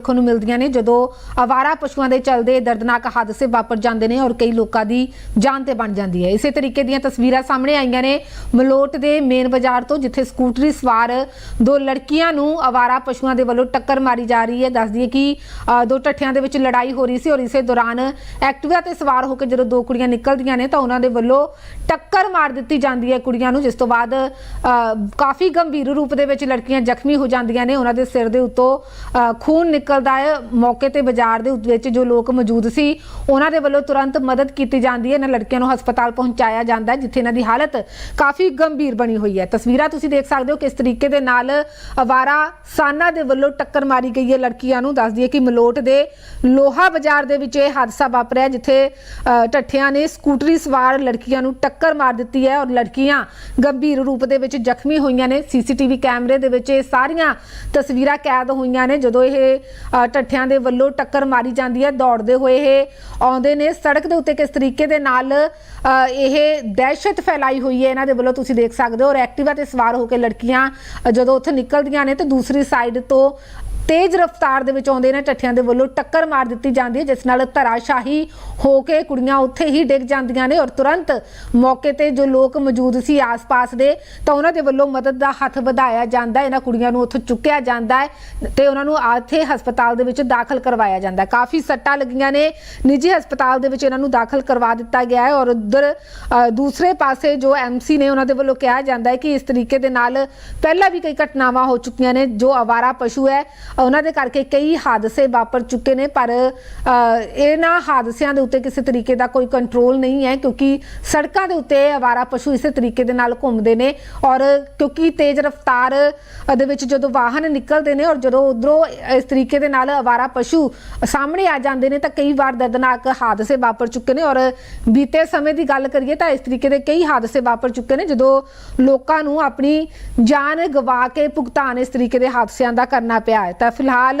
ਦੇਖਣ ਨੂੰ ਮਿਲਦੀਆਂ ਨੇ ਜਦੋਂ ਆਵਾਰਾ ਪਸ਼ੂਆਂ ਦੇ ਚਲਦੇ ਦਰਦਨਾਕ ਹਾਦਸੇ ਵਾਪਰ ਜਾਂਦੇ ਨੇ ਔਰ ਕਈ ਲੋਕਾਂ ਦੀ ਜਾਨ ਤੇ ਬਣ ਜਾਂਦੀ ਹੈ। ਇਸੇ ਤਰੀਕੇ ਦੀਆਂ ਤਸਵੀਰਾਂ ਸਾਹਮਣੇ ਆਈਆਂ ਨੇ ਮਲੋਟ ਦੇ ਮੇਨ ਬਾਜ਼ਾਰ ਤੋਂ ਜਿੱਥੇ ਸਕੂਟਰੀ ਸਵਾਰ ਦੋ ਲੜਕੀਆਂ ਨੂੰ ਆਵਾਰਾ ਪਸ਼ੂਆਂ ਦੇ ਵੱਲੋਂ ਟੱਕਰ ਮਾਰੀ ਜਾ ਰਹੀ ਹੈ। ਦੱਸਦੀ ਹੈ ਕਿ ਅ, ਦੋ ਟੱਠਿਆਂ ਦੇ ਵਿੱਚ ਲੜਾਈ ਹੋ ਰਹੀ ਸੀ ਔਰ ਇਸੇ ਦੌਰਾਨ ਐਕਟਿਵਾ ਤੇ ਸਵਾਰ ਹੋ ਕੇ ਜਦੋਂ ਦੋ ਕੁੜੀਆਂ ਨਿਕਲਦੀਆਂ ਨੇ ਤਾਂ ਉਹਨਾਂ ਦੇ ਵੱਲੋਂ ਟੱਕਰ ਮਾਰ ਦਿੱਤੀ ਜਾਂਦੀ ਹੈ ਕੁੜੀਆਂ ਨੂੰ ਜਿਸ ਤੋਂ ਬਾਅਦ ਅ, ਕਾਫੀ ਗੰਭੀਰ ਰੂਪ ਦੇ ਵਿੱਚ ਲੜਕੀਆਂ ਜ਼ਖਮੀ ਹੋ ਜਾਂਦੀਆਂ ਨੇ। ਉਹਨਾਂ ਦੇ ਸਿਰ ਦੇ ਉੱਤੋਂ ਅ, ਖੂਨ ਨਿਕਲਦਾ ਹੈ ਮੌਕੇ ਤੇ ਬਾਜ਼ਾਰ ਦੇ ਵਿੱਚ ਜੋ ਲੋਕ ਮੌਜੂਦ ਸੀ ਉਹਨਾਂ ਦੇ ਵੱਲੋਂ ਤੁਰੰਤ ਮਦਦ ਕੀਤੀ ਜਾਂਦੀ ਹੈ। ਇਹਨਾਂ ਲੜਕੀਆਂ ਨੂੰ ਹਸਪਤਾਲ ਪਹੁੰਚਾਇਆ ਜਾਂਦਾ ਹੈ ਜਿੱਥੇ ਇਹਨਾਂ ਦੀ ਹਾਲਤ ਕਾਫੀ ਗੰਭੀਰ ਬਣੀ ਹੋਈ ਹੈ। ਤਸਵੀਰਾਂ ਤੁਸੀਂ ਦੇਖ ਸਕਦੇ ਹੋ ਕਿਸ ਤਰੀਕੇ ਦੇ ਨਾਲ ਅਵਾਰਾ ਸਾਨਾ ਦੇ ਵੱਲੋਂ ਟੱਕਰ ਮਾਰੀ ਗਈ ਹੈ ਲੜਕੀਆਂ ਨੂੰ। ਦੱਸਦੀ ਹੈ ਕਿ ਮਲੋਟ ਦੇ ਲੋਹਾ ਬਾਜ਼ਾਰ ਦੇ ਵਿੱਚ ਇਹ ਹਾਦਸਾ ਵਾਪਰਿਆ ਜਿੱਥੇ ਅ, ਢੱਠਿਆਂ ਨੇ ਸਕੂਟਰੀ ਸਵਾਰ ਲੜਕੀਆਂ ਨੂੰ ਟੱਕਰ ਮਾਰ ਦਿੱਤੀ ਹੈ ਔਰ ਲੜਕੀਆਂ ਗੰਭੀਰ ਰੂਪ ਦੇ ਵਿੱਚ ਜ਼ਖਮੀ ਹੋਈਆਂ ਨੇ। ਸੀਸੀਟੀਵੀ ਕੈਮਰੇ ਦੇ ਵਿੱਚ ਇਹ ਸਾਰੀਆਂ ਤਸਵੀਰਾਂ ਕੈਦ ਹੋਈਆਂ ਨੇ। ਜਦੋਂ ਇਹ ਅ, ਢੱਠਿਆਂ ਦੇ ਵੱਲੋਂ ਟੱਕਰ ਮਾਰੀ ਜਾਂਦੀ ਹੈ ਦੌੜਦੇ ਹੋਏ ਇਹ ਆਉਂਦੇ ਨੇ। ਸੜਕ ਦੇ ਉੱਤੇ ਕਿਸ ਤਰੀਕੇ ਦੇ ਨਾਲ ਅ, ਇਹ ਦਹਿਸ਼ਤ ਫੈਲਾਈ ਹੋਈ ਹੈ ਇਹਨਾਂ ਦੇ ਵੱਲੋਂ ਤੁਸੀਂ ਦੇਖ ਸਕਦੇ ਹੋ। ਔਰ ਐਕਟਿਵਾ ਤੇ ਸਵਾਰ ਹੋ ਕੇ ਲੜਕੀਆਂ ਜਦੋਂ ਉੱਥੇ ਨਿਕਲਦੀਆਂ ਨੇ ਤੇ ਦੂਸਰੀ ਸਾਈਡ ਤੋਂ ਤੇਜ਼ ਰਫ਼ਤਾਰ ਦੇ ਵਿੱਚ ਆਉਂਦੇ ਇਹਨਾਂ ਟੱਠਿਆਂ ਦੇ ਵੱਲੋਂ ਟੱਕਰ ਮਾਰ ਦਿੱਤੀ ਜਾਂਦੀ ਹੈ, ਜਿਸ ਨਾਲ ਧਰਾਸ਼ਾਹੀ ਹੋ ਕੇ ਕੁੜੀਆਂ ਉੱਥੇ ਹੀ ਡਿੱਗ ਜਾਂਦੀਆਂ ਨੇ ਔਰ ਤੁਰੰਤ ਮੌਕੇ ਤੇ ਜੋ ਲੋਕ ਮੌਜੂਦ ਸੀ ਆਸ-ਪਾਸ ਦੇ, ਤਾਂ ਉਹਨਾਂ ਦੇ ਵੱਲੋਂ ਮਦਦ ਦਾ ਹੱਥ ਵਧਾਇਆ ਜਾਂਦਾ ਹੈ। ਇਹਨਾਂ ਕੁੜੀਆਂ ਨੂੰ ਉੱਥੋਂ ਚੁੱਕਿਆ ਜਾਂਦਾ ਹੈ ਤੇ ਉਹਨਾਂ ਨੂੰ ਆਥੇ ਹਸਪਤਾਲ ਦੇ ਵਿੱਚ ਦਾਖਲ ਕਰਵਾਇਆ ਜਾਂਦਾ ਕਾਫੀ ਸੱਟਾਂ ਲੱਗੀਆਂ ਨੇ। ਨਿੱਜੀ ਹਸਪਤਾਲ ਦੇ ਵਿੱਚ ਇਹਨਾਂ ਨੂੰ ਦਾਖਲ ਕਰਵਾ ਦਿੱਤਾ ਗਿਆ ਹੈ ਔਰ ਉਧਰ ਦੂਸਰੇ ਪਾਸੇ ਜੋ ਐਮਸੀ ਨੇ ਉਹਨਾਂ ਦੇ ਵੱਲੋਂ ਕਿਹਾ ਜਾਂਦਾ ਹੈ ਕਿ ਇਸ ਤਰੀਕੇ ਦੇ ਨਾਲ ਪਹਿਲਾਂ ਵੀ ਕਈ ਘਟਨਾਵਾਂ ਹੋ ਚੁੱਕੀਆਂ ਨੇ, ਜੋ ਆਵਾਰਾ ਪਸ਼ੂ ਹੈ ਉਹਨਾਂ ਦੇ ਕਰਕੇ ਕਈ ਹਾਦਸੇ ਵਾਪਰ ਚੁੱਕੇ ਨੇ, ਪਰ ਇਹਨਾਂ ਹਾਦਸਿਆਂ ਦੇ ਉੱਤੇ ਕਿਸੇ ਤਰੀਕੇ ਦਾ ਕੋਈ ਕੰਟਰੋਲ ਨਹੀਂ ਹੈ, ਕਿਉਂਕਿ ਸੜਕਾਂ ਦੇ ਉੱਤੇ ਆਵਾਰਾ ਪਸ਼ੂ ਇਸੇ ਤਰੀਕੇ ਦੇ ਨਾਲ ਘੁੰਮਦੇ ਨੇ ਔਰ ਕਿਉਂਕਿ ਤੇਜ਼ ਰਫ਼ਤਾਰ ਦੇ ਵਿੱਚ ਜਦੋਂ ਵਾਹਨ ਨਿਕਲਦੇ ਨੇ ਔਰ ਜਦੋਂ ਉਧਰੋਂ ਇਸ ਤਰੀਕੇ ਦੇ ਨਾਲ ਆਵਾਰਾ ਪਸ਼ੂ ਸਾਹਮਣੇ ਆ ਜਾਂਦੇ ਨੇ, ਤਾਂ ਕਈ ਵਾਰ ਦਰਦਨਾਕ ਹਾਦਸੇ ਵਾਪਰ ਚੁੱਕੇ ਨੇ ਔਰ ਬੀਤੇ ਸਮੇਂ ਦੀ ਗੱਲ ਕਰੀਏ ਤਾਂ ਇਸ ਤਰੀਕੇ ਦੇ ਕਈ ਹਾਦਸੇ ਵਾਪਰ ਚੁੱਕੇ ਨੇ, ਜਦੋਂ ਲੋਕਾਂ ਨੂੰ ਆਪਣੀ ਜਾਨ ਗਵਾ ਕੇ ਭੁਗਤਾਨ ਇਸ ਤਰੀਕੇ ਦੇ ਹਾਦਸਿਆਂ ਦਾ ਕਰਨਾ ਪਿਆ ਹੈ। ਤਾਂ ਫਿਲਹਾਲ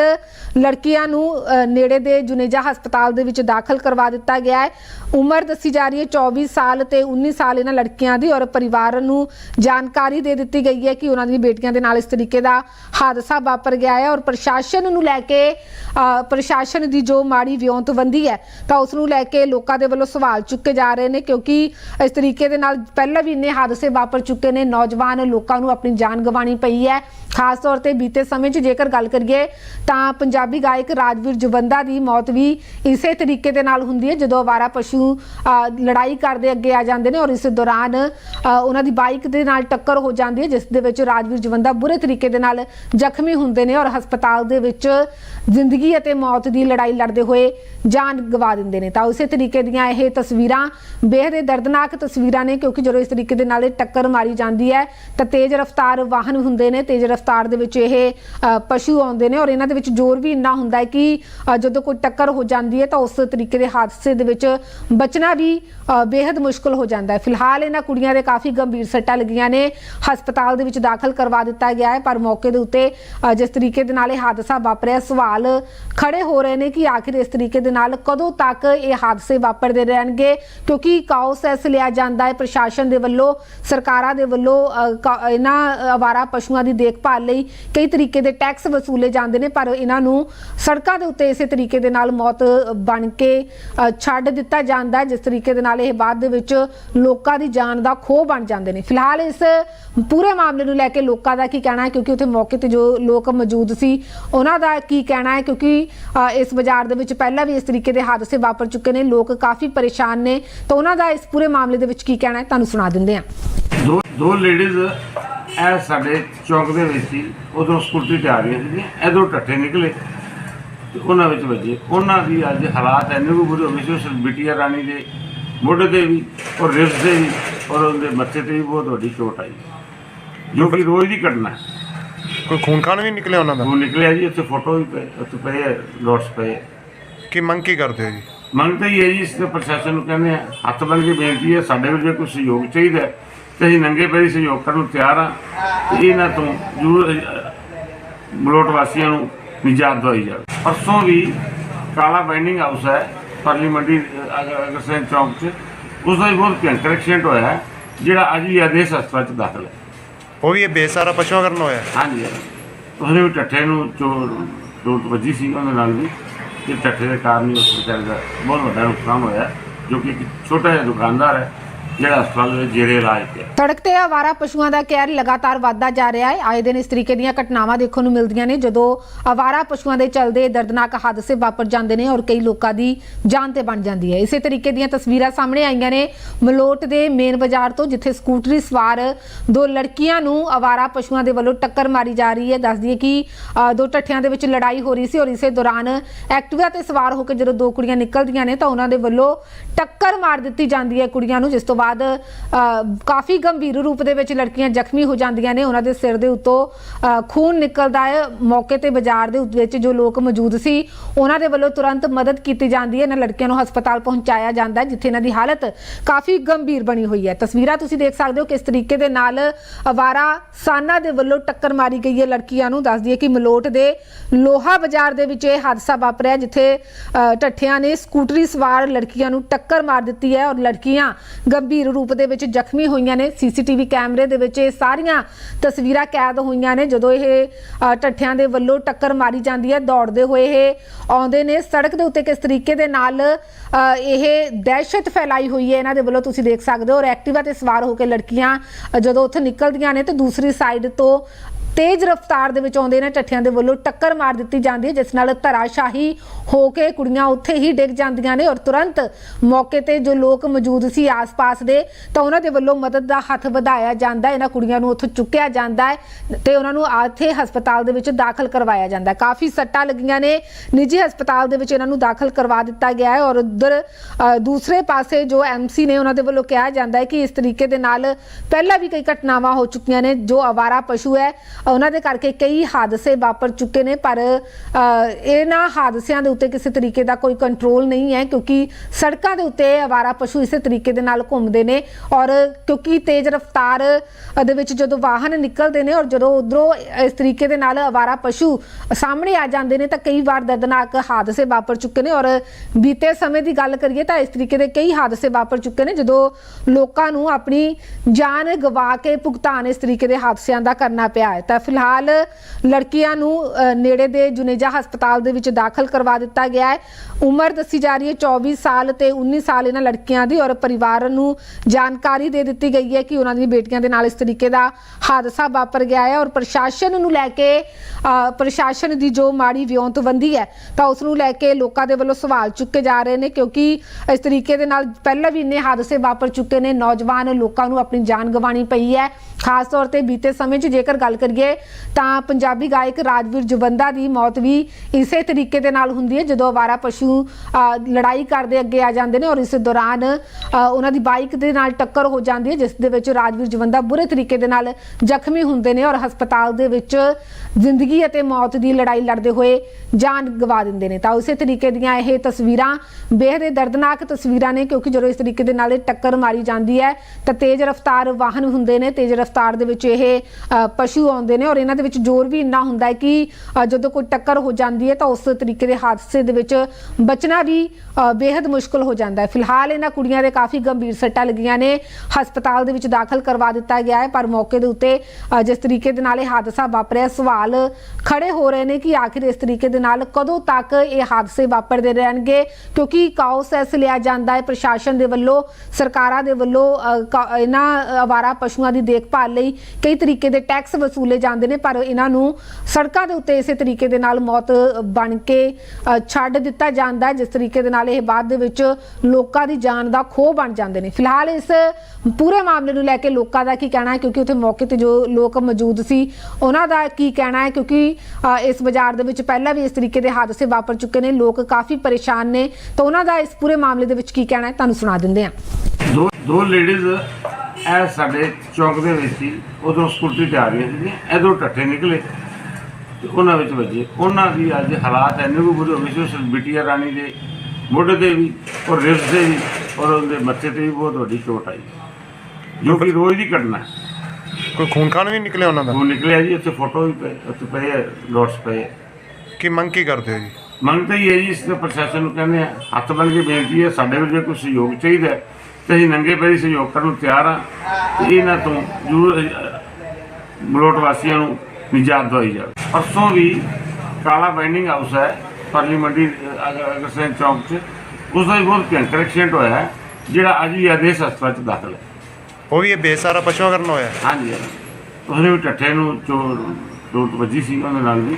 ਲੜਕੀਆਂ ਨੂੰ ਨੇੜੇ ਦੇ ਜੁਨੇਜਾ ਹਸਪਤਾਲ ਦੇ ਵਿੱਚ ਦਾਖਲ ਕਰਵਾ ਦਿੱਤਾ ਗਿਆ ਹੈ। ਉਮਰ ਦੱਸੀ ਜਾ ਰਹੀ ਹੈ 24 ਸਾਲ ਤੇ 19 ਸਾਲ ਇਹਨਾਂ ਲੜਕੀਆਂ ਦੀ ਔਰ ਪਰਿਵਾਰ ਨੂੰ ਜਾਣਕਾਰੀ ਦੇ ਦਿੱਤੀ ਗਈ ਹੈ ਕਿ ਉਹਨਾਂ ਦੀ ਬੇਟੀਆਂ ਦੇ ਨਾਲ ਇਸ ਤਰੀਕੇ ਦਾ ਹਾਦਸਾ ਵਾਪਰ ਗਿਆ ਹੈ ਔਰ ਪ੍ਰਸ਼ਾਸਨ ਨੂੰ ਲੈ ਕੇ ਪ੍ਰਸ਼ਾਸਨ ਦੀ ਜੋ ਮਾੜੀ ਵਿਉਂਤਬੰਦੀ ਹੈ, ਤਾਂ ਉਸ ਨੂੰ ਲੈ ਕੇ ਲੋਕਾਂ ਦੇ ਵੱਲੋਂ ਸਵਾਲ ਚੁੱਕੇ ਜਾ ਰਹੇ ਨੇ ਕਿਉਂਕਿ ਇਸ ਤਰੀਕੇ ਦੇ ਨਾਲ ਪਹਿਲਾਂ ਵੀ ਇੰਨੇ ਹਾਦਸੇ ਵਾਪਰ ਚੁੱਕੇ ਨੇ। ਨੌਜਵਾਨ ਲੋਕਾਂ ਨੂੰ ਆਪਣੀ ਜਾਨ ਗਵਾਣੀ ਪਈ ਹੈ। ਖਾਸ ਤੌਰ ਤੇ ਬੀਤੇ ਸਮੇਂ 'ਚ ਜੇਕਰ ਗੱਲ ਕਰੀਏ ਤਾਂ ਪੰਜਾਬੀ ਗਾਇਕ ਰਾਜਵੀਰ ਜਵੰਦਾ ਦੀ ਮੌਤ ਵੀ ਇਸੇ ਤਰੀਕੇ ਦੇ ਨਾਲ ਹੁੰਦੀ ਹੈ, ਜਦੋਂ ਅਵਾਰਾ ਪਸ਼ੂ ਲੜਾਈ ਕਰਦੇ ਅੱਗੇ ਆ ਜਾਂਦੇ ਨੇ ਔਰ ਇਸ ਦੌਰਾਨ ਉਹਨਾਂ ਦੀ ਬਾਈਕ ਦੇ ਨਾਲ ਟੱਕਰ ਹੋ ਜਾਂਦੀ ਹੈ, ਜਿਸ ਦੇ ਵਿੱਚ ਰਾਜਵੀਰ ਜੁਬੰਦਾ ਬੁਰੇ ਤਰੀਕੇ ਦੇ ਨਾਲ ਜ਼ਖਮੀ ਹੁੰਦੇ ਨੇ ਔਰ ਹਸਪਤਾਲ ਦੇ ਵਿੱਚ ਜ਼ਿੰਦਗੀ ਅਤੇ ਮੌਤ ਦੀ ਲੜਾਈ ਲੜਦੇ ਹੋਏ ਜਾਨ ਗਵਾ ਦਿੰਦੇ ਨੇ। ਤਾਂ ਉਸੇ ਤਰੀਕੇ ਦੀਆਂ ਇਹ ਤਸਵੀਰਾਂ ਬੇਹੱਦ ਦਰਦਨਾਕ ਤਸਵੀਰਾਂ ਨੇ, ਕਿਉਂਕਿ ਜਦੋਂ ਇਸ ਤਰੀਕੇ ਦੇ ਨਾਲ ਇਹ ਟੱਕਰ ਮਾਰੀ ਜਾਂਦੀ ਹੈ, ਤਾਂ ਤੇਜ਼ ਰਫ਼ਤਾਰ ਵਾਹਨ ਹੁੰਦੇ ਨੇ, ਤੇਜ਼ ਰਫ਼ਤਾਰ ਦੇ ਵਿੱਚ ਇਹ ਪਸ਼ੂ ਆਉਂਦੇ ਨੇ ਔਰ ਇਹਨਾਂ ਦੇ ਵਿੱਚ ਜ਼ੋਰ ਵੀ ਇੰਨਾ ਹੁੰਦਾ ਹੈ ਕਿ ਜਦੋਂ ਕੋਈ ਟੱਕਰ ਹੋ ਜਾਂਦੀ ਹੈ ਤਾਂ ਉਸ ਤਰੀਕੇ ਦੇ ਹਾਦਸੇ ਦੇ ਵਿੱਚ ਬਚਣਾ ਵੀ ਅ, ਬੇहद ਮੁਸ਼ਕਲ ਹੋ ਜਾਂਦਾ ਹੈ। ਫਿਲਹਾਲ ਇਹਨਾਂ ਕੁੜੀਆਂ ਦੇ ਕਾਫੀ ਗੰਭੀਰ ਸੱਟਾਂ ਲੱਗੀਆਂ ਨੇ। ਹਸਪਤਾਲ ਦੇ ਵਿੱਚ ਦਾਖਲ ਕਰਵਾ ਦਿੱਤਾ ਗਿਆ ਹੈ ਪਰ ਮੌਕੇ ਦੇ ਉੱਤੇ ਜਿਸ ਤਰੀਕੇ ਦੇ ਨਾਲ ਇਹ ਹਾਦਸਾ ਵਾਪਰਿਆ ਸਵਾਲ ਖੜੇ ਹੋ ਰਹੇ ਨੇ ਕਿ ਆਖਿਰ ਇਸ ਤਰੀਕੇ ਦੇ ਨਾਲ ਕਦੋਂ ਤੱਕ ਇਹ ਹਾਦਸੇ ਵਾਪਰਦੇ ਰਹਿਣਗੇ? ਕਿਉਂਕਿ ਕਾਉਸ ਐਸ ਲਿਆ ਜਾਂਦਾ ਹੈ ਪ੍ਰਸ਼ਾਸਨ ਦੇ ਵੱਲੋਂ ਸਰਕਾਰਾਂ ਦੇ ਵੱਲੋਂ ਅ, ਇਹਨਾਂ ਅਵਾਰਾ ਪਸ਼ੂਆਂ ਦੀ ਦੇਖਭਾਲ ਲਈ ਕਈ ਤਰੀਕੇ ਦੇ ਟੈਕਸ ਵਸੂਲੇ ਜਾਂਦੇ ਨੇ, ਪਰ ਇਹਨਾਂ ਨੂੰ ਸੜਕਾਂ ਦੇ ਉੱਤੇ ਇਸੇ ਤਰੀਕੇ ਦੇ ਨਾਲ ਮੌਤ ਬਣ ਕੇ ਛੱਡ ਦਿੱਤਾ ਜਾਂਦਾ ਜਿਸ ਤਰੀਕੇ ਦੇ ਨਾਲ ਇਹ ਬਾਅਦ ਦੇ ਵਿੱਚ ਲੋਕਾਂ ਦੀ ਜਾਨ ਦਾ ਖੋਹ ਬਣ ਜਾਂਦੇ ਨੇ। ਫਿਲਹਾਲ ਇਸ ਪੂਰੇ ਮਾਮਲੇ ਨੂੰ ਲੈ ਕੇ ਲੋਕਾਂ ਦਾ ਕੀ ਕਹਿਣਾ ਹੈ, ਕਿਉਂਕਿ ਉੱਥੇ ਮੌਕੇ ਤੇ ਜੋ ਲੋਕ ਮੌਜੂਦ ਸੀ, ਉਹਨਾਂ ਦਾ ਕੀ ਕਹਿਣਾ ਹੈ, ਕਿਉਂਕਿ ਇਸ ਬਾਜ਼ਾਰ ਦੇ ਵਿੱਚ ਪਹਿਲਾਂ ਵੀ ਇਸ ਤਰੀਕੇ ਦੇ ਹਾਦਸੇ ਵਾਪਰ ਚੁੱਕੇ ਨੇ, ਲੋਕ ਕਾਫੀ ਪਰੇਸ਼ਾਨ ਨੇ। ਤਾਂ ਉਹਨਾਂ ਦਾ ਇਸ ਪੂਰੇ ਮਾਮਲੇ ਦੇ ਵਿੱਚ ਕੀ ਕਹਿਣਾ ਹੈ, ਤੁਹਾਨੂੰ ਸੁਣਾ ਦਿੰਦੇ ਹਾਂ। ਦੋ ਲੇਡੀਜ਼ ਇਹ ਸਾਡੇ ਚੌਂਕ ਦੇ ਵਿੱਚ ਸੀ ਉਧਰੋਂ ਸਕੂਟਰੀ ਤੇ ਆ ਰਹੀਆਂ ਸੀ ਇਧਰੋਂ ਟੱਠੇ ਨਿਕਲੇ ਤੇ ਉਹਨਾਂ ਵਿੱਚ ਵੱਜੇ। ਉਹਨਾਂ ਦੀ ਅੱਜ ਹਾਲਾਤ ਇੰਨੇ ਕੁ ਬੁਰੇ ਹੋ ਗਏ ਸੀ ਉਸ ਬਿਟੀਆ ਰਾਣੀ ਦੇ ਮੋਢੇ ਤੇ ਵੀ ਔਰ ਰਿਸ ਦੇ ਵੀ ਔਰ ਉਹਦੇ ਮੱਥੇ ਤੇ ਵੀ ਬਹੁਤ ਵੱਡੀ ਚੋਟ ਆਈ। ਜੋ ਕਿ ਰੋਜ਼ ਦੀ ਘਟਨਾ। ਹੈ ਕੋਈ ਖੂਨ ਖਾਨ ਵੀ ਨਿਕਲਿਆ ਉਹਨਾਂ ਦਾ? ਉਹ ਨਿਕਲਿਆ ਜੀ ਉੱਥੇ ਫੋਟੋ ਵੀ ਪਏ ਉੱਥੇ ਪਏ ਹੈ ਡਾਟਸ ਪਏ ਹੈ। ਕੀ ਮੰਗ ਕੀ ਕਰਦੇ ਹੋ ਜੀ? ਮੰਗ ਤਾਂ ਇਹ ਹੈ ਜੀ ਇਸ ਤੇ ਪ੍ਰਸ਼ਾਸਨ ਨੂੰ ਕਹਿੰਦੇ ਆ ਹੱਥ ਬੰਨ੍ਹ ਕੇ ਬੇਨਤੀ ਹੈ ਸਾਡੇ ਵਿੱਚ ਜੇ ਕੋਈ ਸਹਿਯੋਗ ਚਾਹੀਦਾ ਹੈ, ਤੇ ਅਸੀਂ ਨੰਗੇ ਪੈਰੀ ਸਹਿਯੋਗ ਕਰਨ ਨੂੰ ਤਿਆਰ ਆ ਇਹਨਾਂ ਤੋਂ ਜ਼ਰੂਰ ਮਲੋਟ ਵਾਸੀਆਂ ਨੂੰ ਨਿਜਾਤ ਦਵਾਈ ਜਾਵੇ। ਪਰਸੋਂ ਵੀ ਕਾਲਾ ਬਾਈਂਡਿੰਗ ਹਾਊਸ ਹੈ ਪਾਰਲੀਮੈਂਟਰੀ ਅਗਰਸੈਨ ਚੌਂਕ 'ਚ। ਉਸ ਦਾ ਬਹੁਤ ਭਿਅੰਕਰ ਐਕਸੀਡੈਂਟ ਹੋਇਆ ਹੈ ਜਿਹੜਾ ਅੱਜ ਵੀ ਆਦੇਸ਼ ਹਸਪਤਾਲ 'ਚ ਦਾਖਲ ਹੈ। ਉਹ ਵੀ ਇਹ ਬੇਸਾਰਾ ਪਸ਼ੂਆਂ ਕਰਨ ਹੋਇਆ ਹਾਂਜੀ। ਉਹਨੇ ਵੀ ਟੱਠੇ ਨੂੰ ਚੋ ਚੋਟ ਵੱਜੀ ਸੀ ਉਹਨਾਂ ਨਾਲ ਵੀ। ਤੇ ਝੱਟੇ ਦੇ ਕਾਰਨ ਹੀ ਉਸ ਵਿਚਾਰੇ ਦਾ ਬਹੁਤ ਵੱਡਾ ਨੁਕਸਾਨ ਹੋਇਆ ਜੋ ਕਿ ਇੱਕ ਛੋਟਾ ਜਿਹਾ ਦੁਕਾਨਦਾਰ ਹੈ। ਜਿਹੜਾ ਹਸਪਤਾਲ ਵਿੱਚ ਜੇਰੇ ਇਲਾਜ ਤੇ। ਹੈ ਆਵਾਰਾ ਪਸ਼ੂਆਂ ਦਾ ਕਹਿਰ ਲਗਾਤਾਰ ਵੱਧਦਾ ਜਾ ਰਿਹਾ ਹੈ। ਆਏ ਦਿਨ ਇਸ ਤਰੀਕੇ ਦੀਆਂ ਘਟਨਾਵਾਂ ਦੇਖਣ ਨੂੰ ਮਿਲਦੀਆਂ ਨੇ, ਜਦੋਂ ਆਵਾਰਾ ਪਸ਼ੂਆਂ ਦੇ ਚਲਦੇ ਦਰਦਨਾਕ ਹਾਦਸੇ ਵਾਪਰ ਜਾਂਦੇ ਨੇ ਔਰ ਕਈ ਲੋਕਾਂ ਦੀ ਜਾਨ ਤੇ ਬਣ ਜਾਂਦੀ ਹੈ। ਇਸੇ ਤਰੀਕੇ ਦੀਆਂ ਤਸਵੀਰਾਂ ਸਾਹਮਣੇ ਆਈਆਂ ਨੇ ਮਲੋਟ ਦੇ ਮੇਨ ਬਾਜ਼ਾਰ ਤੋਂ, ਜਿੱਥੇ ਸਕੂਟਰੀ ਸਵਾਰ ਦੋ ਲੜਕੀਆਂ ਨੂੰ ਆਵਾਰਾ ਪਸ਼ੂਆਂ ਦੇ ਵੱਲੋਂ ਟੱਕਰ ਮਾਰੀ ਜਾ ਰਹੀ ਹੈ। ਦੱਸਦੀ ਹੈ ਕਿ ਦੋ ਟੱਠਿਆਂ ਦੇ ਵਿੱਚ ਲੜਾਈ ਹੋ ਰਹੀ ਸੀ ਔਰ ਇਸੇ ਦੌਰਾਨ ਐਕਟਿਵਾ ਤੇ ਸਵਾਰ ਹੋ ਕੇ ਜਦੋਂ ਦੋ ਕੁੜੀਆਂ ਨਿਕਲਦੀਆਂ ਨੇ ਤਾਂ ਉਹਨਾਂ ਦੇ ਵੱਲੋਂ ਟੱਕਰ ਮਾਰ ਦਿੱਤੀ ਜਾਂਦੀ ਹੈ ਕੁੜੀਆਂ ਨੂੰ ਜਿਸ ਤੋਂ ਬਾਅਦ ਕਾਫੀ ਗੰਭੀਰ ਰੂਪ ਦੇ ਵਿੱਚ ਲੜਕੀਆਂ ਜ਼ਖਮੀ ਹੋ ਜਾਂਦੀਆਂ ਨੇ। ਉਹਨਾਂ ਦੇ ਸਿਰ ਦੇ ਉੱਤੋਂ ਖੂਨ ਨਿਕਲਦਾ ਹੈ। ਮੌਕੇ ਤੇ ਬਾਜ਼ਾਰ ਦੇ ਵਿੱਚ ਜੋ ਲੋਕ ਮੌਜੂਦ ਸੀ ਉਹਨਾਂ ਦੇ ਵੱਲੋਂ ਤੁਰੰਤ ਮਦਦ ਕੀਤੀ ਜਾਂਦੀ ਹੈ। ਇਹਨਾਂ ਲੜਕੀਆਂ ਨੂੰ ਹਸਪਤਾਲ ਪਹੁੰਚਾਇਆ ਜਾਂਦਾ ਹੈ ਜਿੱਥੇ ਇਹਨਾਂ ਦੀ ਹਾਲਤ ਕਾਫੀ ਗੰਭੀਰ ਬਣੀ ਹੋਈ ਹੈ। ਤਸਵੀਰਾਂ ਤੁਸੀਂ ਦੇਖ ਸਕਦੇ ਹੋ ਕਿਸ ਤਰੀਕੇ ਦੇ ਨਾਲ ਅਵਾਰਾ ਸਾਨਾ ਦੇ ਵੱਲੋਂ ਟੱਕਰ ਮਾਰੀ ਗਈ ਹੈ ਲੜਕੀਆਂ ਨੂੰ। ਦੱਸਦੀ ਹੈ ਕਿ ਮਲੋਟ ਦੇ ਲੋਹਾ ਬਾਜ਼ਾਰ ਦੇ ਵਿੱਚ ਇਹ ਹਾਦਸਾ ਵਾਪਰਿਆ ਜਿੱਥੇ ਅ, ਢੱਠਿਆਂ ਨੇ ਸਕੂਟਰੀ ਸਵਾਰ ਲੜਕੀਆਂ ਨੂੰ ਟੱਕਰ ਟੱਕਰ ਮਾਰ ਦਿੱਤੀ ਹੈ ਔਰ ਲੜਕੀਆਂ ਗੰਭੀਰ ਰੂਪ ਦੇ ਵਿੱਚ ਜ਼ਖਮੀ ਹੋਈਆਂ ਨੇ। ਸੀਸੀਟੀਵੀ ਕੈਮਰੇ ਦੇ ਵਿੱਚ ਇਹ ਸਾਰੀਆਂ ਤਸਵੀਰਾਂ ਕੈਦ ਹੋਈਆਂ ਨੇ। ਜਦੋਂ ਇਹ ਅ, ਦੇ ਵੱਲੋਂ ਟੱਕਰ ਮਾਰੀ ਜਾਂਦੀ ਹੈ ਦੌੜਦੇ ਹੋਏ ਇਹ ਆਉਂਦੇ ਨੇ। ਸੜਕ ਦੇ ਉੱਤੇ ਕਿਸ ਤਰੀਕੇ ਦੇ ਨਾਲ ਅ, ਇਹ ਦਹਿਸ਼ਤ ਫੈਲਾਈ ਹੋਈ ਹੈ ਇਹਨਾਂ ਦੇ ਵੱਲੋਂ ਤੁਸੀਂ ਦੇਖ ਸਕਦੇ ਹੋ। ਔਰ ਐਕਟਿਵਾ ਤੇ ਸਵਾਰ ਹੋ ਕੇ ਲੜਕੀਆਂ ਜਦੋਂ ਉੱਥੇ ਨਿਕਲਦੀਆਂ ਨੇ ਤੇ ਦੂਸਰੀ ਸਾਈਡ ਤੋਂ ਤੇਜ਼ ਰਫ਼ਤਾਰ ਦੇ ਵਿੱਚ ਆਉਂਦੇ ਨੇ ਟੱਠਿਆਂ ਦੇ ਵੱਲੋਂ ਟੱਕਰ ਮਾਰ ਦਿੱਤੀ ਜਾਂਦੀ ਹੈ, ਜਿਸ ਨਾਲ ਧਰਾਸ਼ਾਹੀ ਹੋ ਕੇ ਕੁੜੀਆਂ ਉੱਥੇ ਹੀ ਡਿੱਗ ਜਾਂਦੀਆਂ ਨੇ ਔਰ ਤੁਰੰਤ ਮੌਕੇ ਤੇ ਜੋ ਲੋਕ ਮੌਜੂਦ ਸੀ ਆਸ-ਪਾਸ ਦੇ, ਤਾਂ ਉਹਨਾਂ ਦੇ ਵੱਲੋਂ ਮਦਦ ਦਾ ਹੱਥ ਵਧਾਇਆ ਜਾਂਦਾ ਹੈ। ਇਹਨਾਂ ਕੁੜੀਆਂ ਨੂੰ ਉੱਥੋਂ ਚੁੱਕਿਆ ਜਾਂਦਾ ਹੈ ਤੇ ਉਹਨਾਂ ਨੂੰ ਆਥੇ ਹਸਪਤਾਲ ਦੇ ਵਿੱਚ ਦਾਖਲ ਕਰਵਾਇਆ ਜਾਂਦਾ ਹੈ। ਕਾਫੀ ਸੱਟਾਂ ਲੱਗੀਆਂ ਨੇ। ਨਿੱਜੀ ਹਸਪਤਾਲ ਦੇ ਵਿੱਚ ਇਹਨਾਂ ਨੂੰ ਦਾਖਲ ਕਰਵਾ ਦਿੱਤਾ ਗਿਆ ਹੈ ਔਰ ਉਧਰ ਦੂਸਰੇ ਪਾਸੇ ਜੋ ਐਮਸੀ ਨੇ ਉਹਨਾਂ ਦੇ ਵੱਲੋਂ ਕਿਹਾ ਜਾਂਦਾ ਹੈ ਕਿ ਇਸ ਤਰੀਕੇ ਦੇ ਨਾਲ ਪਹਿਲਾਂ ਵੀ ਕਈ ਘਟਨਾਵਾਂ ਹੋ ਚੁੱਕੀਆਂ ਨੇ, ਜੋ ਆਵਾਰਾ ਪਸ਼ੂ ਹੈ ਉਹਨਾਂ ਦੇ ਕਰਕੇ ਕਈ ਹਾਦਸੇ ਵਾਪਰ ਚੁੱਕੇ ਨੇ, ਪਰ ਇਹਨਾਂ ਹਾਦਸਿਆਂ ਦੇ ਉੱਤੇ ਕਿਸੇ ਤਰੀਕੇ ਦਾ ਕੋਈ ਕੰਟਰੋਲ ਨਹੀਂ ਹੈ, ਕਿਉਂਕਿ ਸੜਕਾਂ ਦੇ ਉੱਤੇ ਆਵਾਰਾ ਪਸ਼ੂ ਇਸੇ ਤਰੀਕੇ ਦੇ ਨਾਲ ਘੁੰਮਦੇ ਨੇ ਔਰ ਕਿਉਂਕਿ ਤੇਜ਼ ਰਫ਼ਤਾਰ ਦੇ ਵਿੱਚ ਜਦੋਂ ਵਾਹਨ ਨਿਕਲਦੇ ਨੇ ਔਰ ਜਦੋਂ ਉਧਰੋਂ ਇਸ ਤਰੀਕੇ ਦੇ ਨਾਲ ਆਵਾਰਾ ਪਸ਼ੂ ਸਾਹਮਣੇ ਆ ਜਾਂਦੇ ਨੇ, ਤਾਂ ਕਈ ਵਾਰ ਦਰਦਨਾਕ ਹਾਦਸੇ ਵਾਪਰ ਚੁੱਕੇ ਨੇ ਔਰ ਬੀਤੇ ਸਮੇਂ ਦੀ ਗੱਲ ਕਰੀਏ ਤਾਂ ਇਸ ਤਰੀਕੇ ਦੇ ਕਈ ਹਾਦਸੇ ਵਾਪਰ ਚੁੱਕੇ ਨੇ, ਜਦੋਂ ਲੋਕਾਂ ਨੂੰ ਆਪਣੀ ਜਾਨ ਗਵਾ ਕੇ ਭੁਗਤਾਨ ਇਸ ਤਰੀਕੇ ਦੇ ਹਾਦਸਿਆਂ ਦਾ ਕਰਨਾ ਪਿਆ ਹੈ। ਤਾਂ ਫਿਲਹਾਲ ਲੜਕੀਆਂ ਨੂੰ ਨੇੜੇ ਦੇ ਜੁਨੇਜਾ ਹਸਪਤਾਲ ਦੇ ਵਿੱਚ ਦਾਖਲ ਕਰਵਾ ਦਿੱਤਾ ਗਿਆ ਹੈ। ਉਮਰ ਦੱਸੀ ਜਾ ਰਹੀ ਹੈ 24 ਸਾਲ ਤੇ 19 ਸਾਲ ਇਹਨਾਂ ਲੜਕੀਆਂ ਦੀ ਔਰ ਪਰਿਵਾਰ ਨੂੰ ਜਾਣਕਾਰੀ ਦੇ ਦਿੱਤੀ ਗਈ ਹੈ ਕਿ ਉਹਨਾਂ ਦੀਆਂ ਬੇਟੀਆਂ ਦੇ ਨਾਲ ਇਸ ਤਰੀਕੇ ਦਾ ਹਾਦਸਾ ਵਾਪਰ ਗਿਆ ਹੈ ਔਰ ਪ੍ਰਸ਼ਾਸਨ ਨੂੰ ਲੈ ਕੇ ਪ੍ਰਸ਼ਾਸਨ ਦੀ ਜੋ ਮਾੜੀ ਵਿਉਂਤਬੰਦੀ ਹੈ ਤਾਂ ਉਸ ਨੂੰ ਲੈ ਕੇ ਲੋਕਾਂ ਦੇ ਵੱਲੋਂ ਸਵਾਲ ਚੁੱਕੇ ਜਾ ਰਹੇ ਨੇ ਕਿਉਂਕਿ ਇਸ ਤਰੀਕੇ ਦੇ ਨਾਲ ਪਹਿਲਾਂ ਵੀ ਇੰਨੇ ਹਾਦਸੇ ਵਾਪਰ ਚੁੱਕੇ ਨੇ। ਨੌਜਵਾਨ ਲੋਕਾਂ ਨੂੰ ਆਪਣੀ ਜਾਨ ਗਵਾਣੀ ਪਈ ਹੈ। ਖਾਸ ਤੌਰ ਤੇ ਬੀਤੇ ਸਮੇਂ 'ਚ ਜੇਕਰ ਗੱਲ ਕਰੀਏ ਤਾਂ ਪੰਜਾਬੀ ਗਾਇਕ ਰਾਜਵੀਰ ਜਵੰਦਾ ਦੀ ਮੌਤ ਵੀ ਇਸੇ ਤਰੀਕੇ ਦੇ ਨਾਲ ਹੁੰਦੀ ਹੈ ਜਦੋਂ ਆਵਾਰਾ ਪਸ਼ੂ ਲੜਾਈ ਕਰਦੇ ਅੱਗੇ ਆ ਜਾਂਦੇ ਨੇ ਔਰ ਇਸ ਦੌਰਾਨ ਉਹਨਾਂ ਦੀ ਬਾਈਕ ਦੇ ਨਾਲ ਟੱਕਰ ਹੋ ਜਾਂਦੀ ਹੈ ਜਿਸ ਦੇ ਵਿੱਚ ਰਾਜਵੀਰ ਜਵੰਦਾ ਬੁਰੇ ਤਰੀਕੇ ਦੇ ਨਾਲ ਜ਼ਖਮੀ ਹੁੰਦੇ ਨੇ ਔਰ ਹਸਪਤਾਲ ਦੇ ਵਿੱਚ ਜ਼ਿੰਦਗੀ ਅਤੇ ਮੌਤ ਦੀ ਲੜਾਈ ਲੜਦੇ ਹੋਏ ਜਾਨ ਗਵਾ ਦਿੰਦੇ ਨੇ। ਤਾਂ ਉਸੇ ਤਰੀਕੇ ਦੀਆਂ ਇਹ ਤਸਵੀਰਾਂ ਬੇਹਦ ਦਰਦਨਾਕ ਤਸਵੀਰਾਂ ਨੇ ਕਿਉਂਕਿ ਜਦੋਂ ਇਸ ਤਰੀਕੇ ਦੇ ਨਾਲ ਇਹ ਟੱਕਰ ਮਾਰੀ ਜਾਂਦੀ ਹੈ ਤਾਂ ਤੇਜ਼ ਰਫ਼ਤਾਰ ਵਾਹਨ ਹੁੰਦੇ ਨੇ ਤੇਜ਼ ਰਫ਼ਤਾਰ ਦੇ ਵਿੱਚ ਇਹ ਅ, ਪਸ਼ੂ ਆਉਂਦੇ ਨੇ ਔਰ ਇਹਨਾਂ ਦੇ ਵਿੱਚ ਜ਼ੋਰ ਵੀ ਇੰਨਾ ਹੁੰਦਾ ਹੈ ਕਿ ਜਦੋਂ ਕੋਈ ਟੱਕਰ ਹੋ ਜਾਂਦੀ ਹੈ ਤਾਂ ਉਸ ਤਰੀਕੇ ਦੇ ਹਾਦਸੇ ਦੇ ਵਿੱਚ ਬਚਣਾ ਵੀ ਅ, ਮੁਸ਼ਕਲ ਹੋ ਜਾਂਦਾ ਹੈ। ਫਿਲਹਾਲ ਇਹਨਾਂ ਕੁੜੀਆਂ ਦੇ ਕਾਫੀ ਗੰਭੀਰ ਸੱਟਾਂ ਲੱਗੀਆਂ ਨੇ। ਹਸਪਤਾਲ ਦੇ ਵਿੱਚ ਦਾਖਲ ਕਰਵਾ ਦਿੱਤਾ ਗਿਆ ਹੈ ਪਰ ਮੌਕੇ ਦੇ ਉੱਤੇ ਜਿਸ ਤਰੀਕੇ ਦੇ ਨਾਲ ਇਹ ਹਾਦਸਾ ਵਾਪਰਿਆ ਸਵਾਲ ਖੜੇ ਹੋ ਰਹੇ ਨੇ ਕਿ ਆਖਿਰ ਇਸ ਤਰੀਕੇ ਦੇ ਨਾਲ ਕਦੋਂ ਤੱਕ ਇਹ ਹਾਦਸੇ ਵਾਪਰਦੇ ਰਹਿਣਗੇ? ਕਿਉਂਕਿ ਕਾਉਸੈਸ ਲਿਆ ਜਾਂਦਾ ਹੈ ਪ੍ਰਸ਼ਾਸਨ ਦੇ ਵੱਲੋਂ ਸਰਕਾਰਾਂ ਦੇ ਵੱਲੋਂ ਅ, ਇਹਨਾਂ ਆਵਾਰਾ ਪਸ਼ੂਆਂ ਦੀ ਦੇਖਭਾਲ ਲਈ ਕਈ ਤਰੀਕੇ ਦੇ ਟੈਕਸ ਵਸੂਲੇ ਜਾਂਦੇ ਨੇ, ਪਰ ਇਹਨਾਂ ਨੂੰ ਸੜਕਾਂ ਦੇ ਉੱਤੇ ਇਸੇ ਤਰੀਕੇ ਦੇ ਨਾਲ ਮੌਤ ਬਣ ਕੇ ਛੱਡ ਦਿੱਤਾ ਜਾਂਦਾ ਜਿਸ ਤਰੀਕੇ ਦੇ ਨਾਲ ਇਹ ਬਾਅਦ ਦੇ ਵਿੱਚ ਲੋਕਾਂ ਦੀ ਜਾਨ ਦਾ ਖੋਹ ਬਣ ਜਾਂਦੇ ਨੇ। ਫਿਲਹਾਲ ਇਸ ਪੂਰੇ ਮਾਮਲੇ ਨੂੰ ਲੈ ਕੇ ਲੋਕਾਂ ਦਾ ਕੀ ਕਹਿਣਾ ਹੈ, ਕਿਉਂਕਿ ਉੱਥੇ ਮੌਕੇ ਤੇ ਜੋ ਲੋਕ ਮੌਜੂਦ ਸੀ, ਉਹਨਾਂ ਦਾ ਕੀ ਕਹਿਣਾ ਹੈ, ਕਿਉਂਕਿ ਇਸ ਬਾਜ਼ਾਰ ਦੇ ਵਿੱਚ ਪਹਿਲਾਂ ਵੀ ਇਸ ਤਰੀਕੇ ਦੇ ਹਾਦਸੇ ਵਾਪਰ ਚੁੱਕੇ ਨੇ, ਲੋਕ ਕਾਫੀ ਪਰੇਸ਼ਾਨ ਨੇ। ਤਾਂ ਉਹਨਾਂ ਦਾ ਇਸ ਪੂਰੇ ਮਾਮਲੇ ਦੇ ਵਿੱਚ ਕੀ ਕਹਿਣਾ ਹੈ, ਤੁਹਾਨੂੰ ਸੁਣਾ ਦਿੰਦੇ ਆ ਦੋ ਦੋ ਲੇਡੀਜ਼ ਇਹ ਸਾਡੇ ਚੌਂਕ ਦੇ ਵਿੱਚ ਹੀ ਉਧਰੋਂ ਸਕੂਟਰੀ ਤੇ ਆ ਰਹੀਆਂ ਸੀ ਇਧਰੋਂ ਟੱਟੇ ਨਿਕਲੇ ਤੇ ਉਹਨਾਂ ਵਿੱਚ ਵੱਜੇ। ਉਹਨਾਂ ਦੀ ਅੱਜ ਹਾਲਾਤ ਇੰਨੇ ਕੁ ਬੁਰੇ ਹੋ ਗਏ ਸੀ ਉਸ ਬਿਟੀਆ ਰਾਣੀ ਦੇ ਮੋਢੇ ਤੇ ਵੀ ਔਰ ਰਿਬਸ ਦੇ ਵੀ ਔਰ ਉਹਦੇ ਮੱਥੇ ਤੇ ਵੀ ਬਹੁਤ ਵੱਡੀ ਚੋਟ ਆਈ ਜੋ ਕਿ ਰੋਜ਼ ਦੀ ਘਟਨਾ ਹੈ। ਕੋਈ ਖੂਨ ਖਾਨ ਵੀ ਨਿਕਲਿਆ ਉਹਨਾਂ ਦਾ? ਉਹ ਨਿਕਲਿਆ ਜੀ ਉੱਥੇ ਫੋਟੋ ਵੀ ਪਏ ਉੱਥੇ ਪਏ ਹੈ ਡਾਟਸ ਪਏ। ਕੀ ਮੰਗ ਕੀ ਕਰਦੇ ਹੋ ਜੀ? ਮੰਗ ਤਾਂ ਇਹ ਹੈ ਜੀ ਇਸ ਤੇ ਪ੍ਰਸ਼ਾਸਨ ਨੂੰ ਕਹਿੰਦੇ ਆ ਹੱਥ ਬੰਨ ਕੇ ਬੇਨਤੀ ਹੈ ਸਾਡੇ ਵਿੱਚ ਜੇ ਕੋਈ ਸਹਿਯੋਗ ਚਾਹੀਦਾ ਹੈ, ਤੇ ਅਸੀਂ ਨੰਗੇ ਪੈਰੀ ਸਹਿਯੋਗ ਕਰਨ ਨੂੰ ਤਿਆਰ ਤੇ ਇਹਨਾਂ ਤੋਂ ਅਹ, ਮਲੋਟ ਵਾਸੀਆਂ ਨੂੰ ਨਿਜਾਤ ਦਵਾਈ ਜਾਵੇ। ਪਰਸੋਂ ਵੀ ਕਾਲਾ ਬਾਈਂਡਿੰਗ ਹਾਊਸ ਹੈ ਪਰਲੀ ਮੰਡੀ ਅਗਰਸੈਨ ਚੌਂਕ 'ਚ। ਉਸ ਦਾ ਬਹੁਤ ਭਿਅੰਕਰ ਐਕਸੀਡੈਂਟ ਹੋਇਆ ਹੈ ਜਿਹੜਾ ਅੱਜ ਵੀ ਆਦੇਸ਼ ਹਸਪਤਾਲ 'ਚ ਦਾਖਲ ਹੈ। ਉਹ ਵੀ ਇਹ ਬੇਸਾਰਾ ਪਸ਼ੂਆਂ ਕਰਨ ਹੋਇਆ ਹਾਂਜੀ ਉਹਨੇ ਵੀ ਟੱਠੇ ਨੂੰ ਚੋਰ ਚੋਟ ਵੱਜੀ ਸੀ ਉਹਦੇ ਨਾਲ ਵੀ।